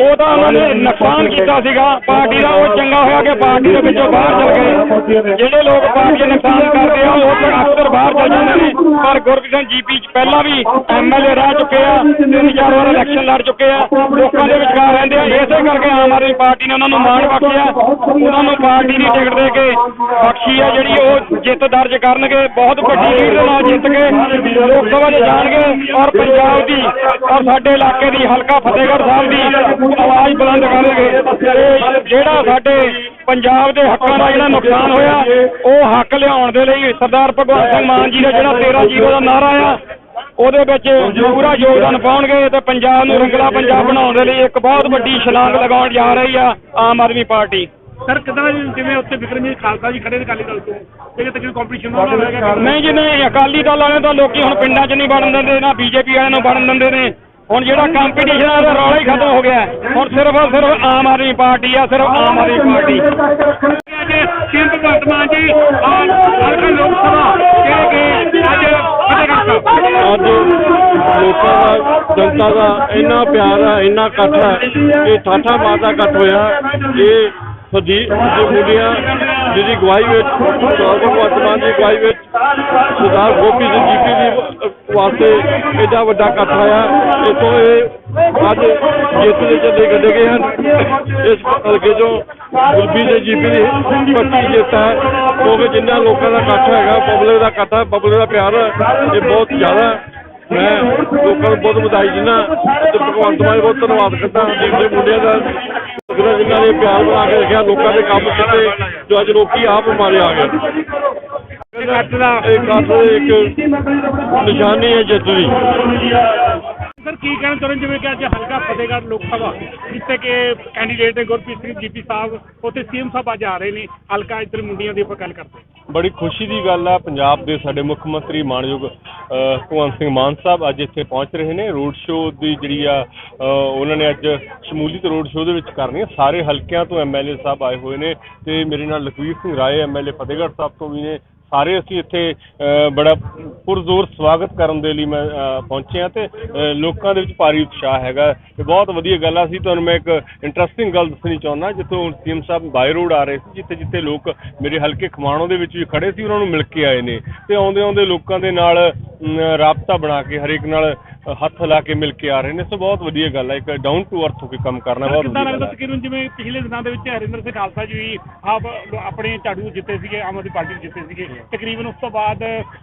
Speaker 11: ਉਹ ਤਾਂ ਉਹਨਾਂ ਨੇ ਨੁਕਸਾਨ ਕੀਤਾ ਸੀਗਾ। ਪਾਰਟੀ ਦਾ ਉਹ ਚੰਗਾ ਹੋਇਆ ਕਿ ਪਾਰਟੀ ਦੇ ਵਿੱਚੋਂ ਬਾਹਰ ਚਲ ਗਏ। ਜਿਹੜੇ ਲੋਕ ਪਾਰਟੀ ਦਾ ਨੁਕਸਾਨ ਕਰਦੇ ਆ ਉਹ ਅਕਸਰ ਬਾਹਰ ਚਲ ਜਾਂਦੇ ਨੇ। ਪਰ ਗੁਰਕਿਸ਼ਨ ਜੀਪੀ ਚ ਪਹਿਲਾਂ ਵੀ ਐਮਐਲਏ ਰਹਿ ਚੁੱਕੇ ਆ ਤਿੰਨ ਚਾਰ ਵਾਰ ਇਲੈਕਸ਼ਨ ਲੜ ਚੁੱਕੇ ਆ ਲੋਕਾਂ ਦੇ ਵਿਚਕਾਰ ਰਹਿੰਦੇ ਆ। ਇਸੇ ਕਰਕੇ ਆਮ ਆਦਮੀ ਪਾਰਟੀ ਨੇ ਉਹਨਾਂ ਨੂੰ ਮਾਣ ਬਖਸ਼ਿਆ। ਉਹਨਾਂ ਨੂੰ ਪਾਰਟੀ ਦੀ ਟਿਕਟ ਦੇ ਕੇ ਬਖਸ਼ੀ ਆ ਜਿਹੜੀ ਉਹ ਜਿੱਤ ਦਰਜ ਕਰਨਗੇ ਬਹੁਤ ਵੱਡੀ ਲੀਡ ਦੇ ਨਾਲ ਜਿੱਤ ਕੇ ਲੋਕ ਸਭਾ 'ਚ ਜਾਣਗੇ ਔਰ ਪੰਜਾਬ ਦੀ ਔਰ ਸਾਡੇ ਇਲਾਕੇ ਦੀ ਹਲਕਾ ਫਤਿਹਗੜ੍ਹ ਸਾਹਿਬ ਦੀ ਆਵਾਜ਼ ਬੁਲੰਦ ਕਰਨਗੇ। ਜਿਹੜਾ ਸਾਡੇ ਪੰਜਾਬ ਦੇ ਹੱਕਾਂ ਦਾ ਜਿਹੜਾ ਨੁਕਸਾਨ ਹੋਇਆ ਉਹ ਹੱਕ ਲਿਆਉਣ ਦੇ ਲਈ ਸਰਦਾਰ ਭਗਵੰਤ ਸਿੰਘ ਮਾਨ ਜੀ ਦਾ ਜਿਹੜਾ 13 ਜ਼ੀਰੋ ਦਾ ਨਾਰਾ ਆ ਉਹਦੇ ਵਿੱਚ ਪੂਰਾ ਯੋਗਦਾਨ ਪਾਉਣਗੇ ਤੇ ਪੰਜਾਬ ਨੂੰ ਰੰਗਲਾ ਪੰਜਾਬ ਬਣਾਉਣ ਦੇ ਲਈ ਇੱਕ ਬਹੁਤ ਵੱਡੀ ਛਲਾਂਗ ਲਗਾਉਣ ਜਾ ਰਹੀ ਆ ਆਮ ਆਦਮੀ ਪਾਰਟੀ।
Speaker 5: ਸਰ ਕਿਦਾਂ ਜਿਵੇਂ ਉੱਥੇ ਵਿਕਰਮਜੀਤ ਖਾਲਸਾ ਜੀ ਖੜੇ ਨੇ ਅਕਾਲੀ ਦਲ ਤੋਂ ਇਹ ਤਕਰੀਬਨ ਕੰਪੀਟੀਸ਼ਨ ਹੋਣਾ ਹੋਵੇਗਾ
Speaker 11: ਨਹੀਂ ਜੀ ਨਹੀਂ ਅਕਾਲੀ ਦਲ ਵਾਲਿਆਂ ਤਾਂ ਲੋਕੀ ਹੁਣ ਪਿੰਡਾਂ 'ਚ ਨਹੀਂ ਵੜਨ ਦਿੰਦੇ ਨਾ ਬੀਜੇਪੀ ਵਾਲਿਆਂ ਨੂੰ ਵੜਨ ਦਿੰਦੇ ਨੇ। ਹੁਣ ਜਿਹੜਾ ਕੰਪੀਟੀਸ਼ਨ ਆ ਉਹਦਾ ਰੌਲਾ ਹੀ ਖਤਮ ਹੋ ਗਿਆ। ਹੁਣ ਸਿਰਫ ਸਿਰਫ ਆਮ ਆਦਮੀ ਪਾਰਟੀ ਆ ਸਿਰਫ ਆਮ ਆਦਮੀ ਪਾਰਟੀ।
Speaker 5: ਭਗਵੰਤ ਮਾਨ ਜੀ ਔਰ ਹਲਕਾ ਲੋਕ ਸਭਾ ਜਿਹੜੇ ਕਿ ਅੱਜ ਫਤਿਹਗੜ੍ਹ ਸਾਹਿਬ।
Speaker 12: ਅੱਜ ਲੋਕਾਂ ਦਾ ਜਨਤਾ ਦਾ ਇੰਨਾ ਪਿਆਰ ਹੈ ਇੰਨਾ ਇਕੱਠ ਹੈ ਕਿ ਠਾਠਾ ਮਾਰਦਾ ਇਕੱਠ ਹੋਇਆ। ਇਹ ਸਜੀ ਜੀ ਦੀ ਗਵਾਹੀ ਵਿੱਚ ਭਗਵੰਤ ਮਾਨ ਦੀ ਗਵਾਹੀ ਵਿੱਚ, ਸਰਦਾਰ ਗੋਪੀ ਜੀ ਜੀਪੀ ਦੀ ਵਾਸਤੇ ਐਡਾ ਵੱਡਾ ਇਕੱਠ ਹੋਇਆ। ਇਤੋਂ ਇਹ ਅੱਜ ਜਿੱਤ ਦੇ ਚੱਲੇ ਕੱਢੇ ਗਏ ਹਨ। ਇਸ ਹਲਕੇ ਚੋਂ ਗੁਰਬੀ ਦੇ ਜੀਪੀ ਦੀ ਪੱਕੀ ਜਿੱਤ ਹੈ। ਕਿਉਂਕਿ ਜਿੰਨਾ ਲੋਕਾਂ ਦਾ ਇਕੱਠ ਹੈਗਾ ਪਬਲਿਕ ਦਾ ਇਕੱਠ ਹੈ ਪਬਲਿਕ ਦਾ ਪਿਆਰ ਇਹ ਬਹੁਤ ਜ਼ਿਆਦਾ ਮੈਂ ਲੋਕਾਂ ਨੂੰ ਬਹੁਤ ਵਧਾਈ ਦਿੰਦਾ ਤੇ ਭਗਵੰਤ ਮਾਨ ਬਹੁਤ ਧੰਨਵਾਦ ਕਰਦਾ ਜਿਹੜੇ ਮੁੰਡਿਆਂ ਦਾ ਜਿਹੜਾ ਜਿਨ੍ਹਾਂ ਨੇ ਪਿਆਰ ਬਣਾ ਕੇ ਰੱਖਿਆ ਲੋਕਾਂ ਦੇ ਕੰਮ ਕੀਤੇ ਜੋ ਅੱਜ ਲੋਕੀ ਆਪ ਮਾਰੇ ਆ ਗਏ।
Speaker 5: ਕੱਟ ਦਾ।
Speaker 12: ਇਹ ਕੱਟ ਇੱਕ ਨਿਸ਼ਾਨੀ ਹੈ ਜਿੱਤ ਦੀ।
Speaker 5: ਸਰ ਕੀ ਕਹਿਣਾ ਚਾਹੁੰਦੇ ਜਿਵੇਂ ਕਿ ਅੱਜ ਹਲਕਾ ਫਤਿਹਗੜ੍ਹ ਲੋਕ ਸਭਾ ਜਿੱਥੇ ਕਿ ਕੈਂਡੀਡੇਟ ਨੇ ਗੁਰਪ੍ਰੀਤ ਸਿੰਘ ਜੀਪੀ ਸਾਹਿਬ ਉੱਥੇ ਸੀਐਮ ਸਾਹਿਬ ਅੱਜ ਆ ਰਹੇ ਨੇ ਹਲਕਾ ਇੱਧਰ ਮੁੰਡੀਆਂ ਦੀ ਆਪਾਂ ਗੱਲ ਕਰਦੇ
Speaker 13: ਬੜੀ ਖੁਸ਼ੀ ਦੀ ਗੱਲ ਆ ਪੰਜਾਬ ਦੇ ਸਾਡੇ ਮੁੱਖ ਮੰਤਰੀ ਮਾਨਯੋਗ ਅਹ, ਭਗਵੰਤ ਸਿੰਘ ਮਾਨ ਸਾਹਿਬ ਅੱਜ ਇੱਥੇ ਪਹੁੰਚ ਰਹੇ ਨੇ। ਰੋਡ ਸ਼ੋਅ ਦੀ ਜਿਹੜੀ ਆ ਉਹਨਾਂ ਨੇ ਅੱਜ ਸ਼ਮੂਲੀਅਤ ਰੋਡ ਸ਼ੋਅ ਦੇ ਵਿੱਚ ਕਰਨੀ ਹੈ ਸਾਰੇ ਹਲਕਿਆਂ ਤੋਂ ਐਮਐਲਏ ਸਾਹਿਬ ਆਏ ਹੋਏ ਨੇ ਤੇ ਮੇਰੇ ਨਾਲ ਲਖਵੀਰ ਸਿੰਘ ਰਾਏ ਐਮਐਲਏ ਫਤਿਹਗੜ੍ਹ ਸਾਹਿਬ ਤੋਂ ਵੀ ਨੇ। ਸਾਰੇ ਅਸੀਂ ਇੱਥੇ ਬੜਾ ਪੁਰਜ਼ੋਰ ਸਵਾਗਤ ਕਰਨ ਦੇ ਲਈ ਮੈਂ ਅਹ, ਪਹੁੰਚੇ ਹਾਂ ਤੇ ਲੋਕਾਂ ਦੇ ਵਿੱਚ ਭਾਰੀ ਉਤਸ਼ਾਹ ਹੈਗਾ। ਤੇ ਬਹੁਤ ਵਧੀਆ ਗੱਲ ਆ ਸੀ ਤੁਹਾਨੂੰ ਮੈਂ ਇੱਕ ਇੰਟਰਸਟਿੰਗ ਗੱਲ ਦੱਸਣੀ ਚਾਹੁੰਦਾ ਜਿੱਥੋਂ ਸੀਐਮ ਸਾਹਿਬ ਬਾਈ ਰੋਡ ਆ ਰਹੇ ਸੀ ਜਿੱਥੇ ਜਿੱਥੇ ਲੋਕ ਮੇਰੇ ਹਲਕੇ ਖਮਾਣੋਂ ਦੇ ਵਿੱਚ ਵੀ ਖੜੇ ਸੀ ਉਹਨਾਂ ਨੂੰ ਮਿਲ ਕੇ ਆਏ ਨੇ। ਤੇ ਆਉਂਦੇ ਆਉਂਦੇ ਲੋਕਾਂ ਦੇ ਨਾਲ ਰਾਬਤਾ ਬਣਾ ਕੇ ਹਰੇਕ ਨਾਲ ਹੱਥ ਲਾ ਕੇ ਮਿਲ ਕੇ ਆ ਰਹੇ ਨੇ ਸੋ ਬਹੁਤ ਵਧੀਆ ਗੱਲ ਹੈ ਇੱਕ ਡਾਊਨ ਟੂ ਅਰਥ ਹੋ ਕੇ ਕੰਮ ਕਰਨਾ ਬਹੁਤ
Speaker 5: ਕਿੱਦਾਂ ਲੱਗਦਾ ਤਕਰੀਬਨ ਜਿਵੇਂ ਪਿਛਲੇ ਦਿਨਾਂ ਦੇ ਵਿੱਚ ਹਰਿੰਦਰ ਸਿੰਘ ਖਾਲਸਾ ਜੀ ਵੀ ਆਪ ਆਪਣੇ ਝਾੜੂ ਜਿੱਤੇ ਸੀਗੇ ਆਮ ਆਦਮੀ ਪਾਰਟੀ ਜਿੱਤੇ ਸੀਗੇ ਤਕਰੀਬਨ ਉਸ ਤੋਂ ਬਾਅਦ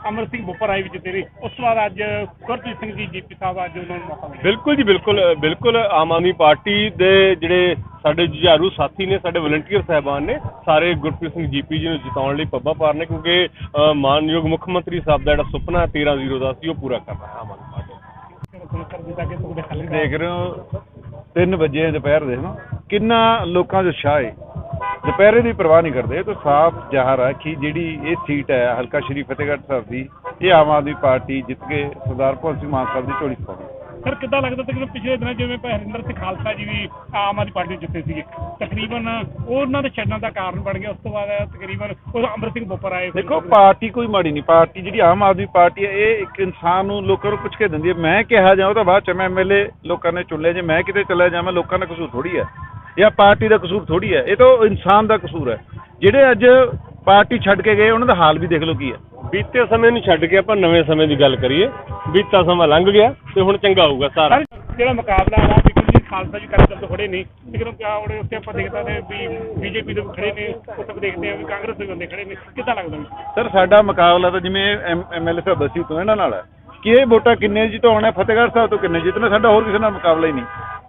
Speaker 5: ਅਮਰ ਸਿੰਘ ਬੁੱਪਰ ਆਏ ਵੀ ਜਿੱਤੇ ਨੇ ਉਸ ਤੋਂ ਬਾਅਦ ਅੱਜ ਗੁਰਪ੍ਰੀਤ ਸਿੰਘ ਜੀ ਜੀਪੀ ਸਾਹਿਬ ਅੱਜ ਉਹਨਾਂ ਨੂੰ ਮੌਕਾ ਮਿਲਿਆ
Speaker 13: ਬਿਲਕੁਲ ਜੀ ਬਿਲਕੁਲ ਬਿਲਕੁਲ ਆਮ ਆਦਮੀ ਪਾਰਟੀ ਦੇ ਜਿਹੜੇ ਸਾਡੇ ਜੁਝਾਰੂ ਸਾਥੀ ਨੇ ਸਾਡੇ ਵਲੰਟੀਅਰ ਸਾਹਿਬਾਨ ਨੇ ਸਾਰੇ ਗੁਰਪ੍ਰੀਤ ਸਿੰਘ ਜੀਪੀ ਜੀ ਨੂੰ ਜਿਤਾਉਣ ਲਈ ਪੱਬਾਂ ਪਾਰ ਨੇ ਕਿਉਂਕਿ ਮਾਨਯੋਗ ਮੁੱਖ ਮੰਤਰੀ ਸਾਹਿਬ ਦਾ ਜਿਹੜਾ ਸੁਪਨਾ 13 ਜ਼ੀਰੋ ਦਾ ਸੀ ਉਹ ਪੂਰਾ ਕਰਨਾ ਹੈ ਆਮ ਆਦਮੀ ਪਾਰਟੀ।
Speaker 5: ਕਰ ਦਿੱਤਾ ਕਿ ਤੁਹਾਡੇ ਹਲਕਾ
Speaker 12: ਦੇਖ ਰਹੇ ਹੋ 3 ਵਜੇ ਦੁਪਹਿਰ ਦੇ ਨਾ ਕਿੰਨਾ ਲੋਕਾਂ 'ਚ ਉਤਸ਼ਾਹ ਹੈ
Speaker 8: ਦੁਪਹਿਰੇ ਦੀ ਪਰਵਾਹ ਨਹੀਂ ਕਰਦੇ, ਇਹ ਤਾਂ ਸਾਫ਼ ਜ਼ਾਹਰ ਹੈ ਕਿ ਜਿਹੜੀ ਇਹ ਸੀਟ ਹੈ, ਹਲਕਾ ਸ਼੍ਰੀ ਫਤਿਹਗੜ੍ਹ ਸਾਹਿਬ ਦੀ, ਇਹ ਆਮ ਆਦਮੀ ਪਾਰਟੀ ਜਿੱਤ ਕੇ ਸਰਦਾਰ ਭਗਵੰਤ ਸਿੰਘ ਮਾਨ ਸਾਹਿਬ ਦੀ ਝੋਲੀ ਚ
Speaker 5: ਸਰ, ਕਿੱਦਾਂ ਲੱਗਦਾ ਤਕਰੀਬਨ ਪਿਛਲੇ ਦਿਨਾਂ ਜਿਵੇਂ ਹਰਿੰਦਰ ਸਿੰਘ ਖਾਲਸਾ ਜੀ ਵੀ ਆਮ ਆਦਮੀ ਪਾਰਟੀ ਜਿੱਤੇ ਸੀਗੇ? ਤਕਰੀਬਨ ਉਹਨਾਂ ਦੇ ਛੱਡਣ ਦਾ ਕਾਰਨ ਬਣ ਗਿਆ, ਉਸ ਤੋਂ ਬਾਅਦ ਤਕਰੀਬਨ ਉਹ ਅੰਮ੍ਰਿਤ ਸਿੰਘ ਬੋਪਰ ਆਏ
Speaker 8: ਦੇਖੋ, ਪਾਰਟੀ ਕੋਈ ਮਾੜੀ ਨਹੀਂ, ਪਾਰਟੀ ਜਿਹੜੀ ਆਮ ਆਦਮੀ ਪਾਰਟੀ ਹੈ, ਇਹ ਇੱਕ ਇਨਸਾਨ ਨੂੰ ਲੋਕਾਂ ਨੂੰ ਪੁੱਛ ਕੇ ਦਿੰਦੀ ਹੈ, ਮੈਂ ਕਿਹਾ ਜਾਂ ਉਹਦਾ ਬਾਅਦ ਚ ਮੈਂ ਐਮਐਲਏ ਲੋਕਾਂ ਨੇ ਚੁਣ ਲਿਆ, ਜੇ ਮੈਂ ਕਿਤੇ ਚਲਾ ਜਾਵਾਂ, ਲੋਕਾਂ ਦਾ ਕਸੂਰ ਥੋੜੀ ਹੈ ਜਾਂ ਪਾਰਟੀ ਦਾ ਕਸੂਰ ਥੋੜੀ ਹੈ? ਇਹ ਤਾਂ ਉਹ ਇਨਸਾਨ ਦਾ ਕਸੂਰ ਹੈ। ਜਿਹੜੇ ਅੱਜ ਪਾਰਟੀ ਛੱਡ ਕੇ ਗਏ ਉਹਨਾਂ ਦਾ ਹਾਲ ਵੀ ਦੇਖ ਲਓ ਕੀ ਹੈ।
Speaker 13: ਬੀਤੇ ਸਮੇਂ ਨੂੰ ਛੱਡ ਕੇ ਆਪਾਂ ਨਵੇਂ ਸਮੇਂ ਦੀ ਗੱਲ ਕਰੀਏ। ਬੀਤਾ ਸਮਾਂ ਲੰਘ ਗਿਆ ਤੇ ਹੁਣ ਚੰਗਾ ਹੋਊਗਾ ਸਾਰਾ।
Speaker 5: ਜਿਹੜਾ ਮੁਕਾਬਲਾ ਆ ਬਿਕਰਮਜੀਤ ਖਾਲਸਾ ਜੀ ਕਾਰਨ ਤੋਂ ਖੜੇ ਨਹੀਂ। ਬਿਕਰਮ ਕਿਆ ਉਹਦੇ ਉੱਤੇ ਆਪਾਂ ਦੇਖਦੇ ਨੇ ਵੀ ਬੀਜੇਪੀ ਦੇ ਵੀ ਖੜੇ ਨੇ ਉੱਥੇ ਦੇਖਦੇ ਆ ਵੀ ਕਾਂਗਰਸ ਦੇ ਬੰਦੇ ਖੜੇ ਨੇ। ਕਿੱਦਾਂ ਲੱਗਦਾ ਵੀ
Speaker 8: ਸਰ ਸਾਡਾ ਮੁਕਾਬਲਾ ਤਾਂ ਜਿਵੇਂ ਐਮਐਲਏ ਸਾਹਿਬ ਬਸੀ ਤੋਂ ਇਹਨਾਂ ਨਾਲ ਹੈ। ਕਿ ਇਹ ਵੋਟਾਂ ਕਿੰਨੇ ਜਿਤਾਉਣਾ ਫਤਿਹਗੜ੍ਹ ਸਾਹਿਬ ਤੋਂ ਕਿੰਨੇ ਜਿੱਤਣਾ ਸਾਡਾ ਹੋਰ ਕਿਸੇ ਨਾਲ ਮੁਕਾਬਲਾ ਹੀ ਨਹੀਂ।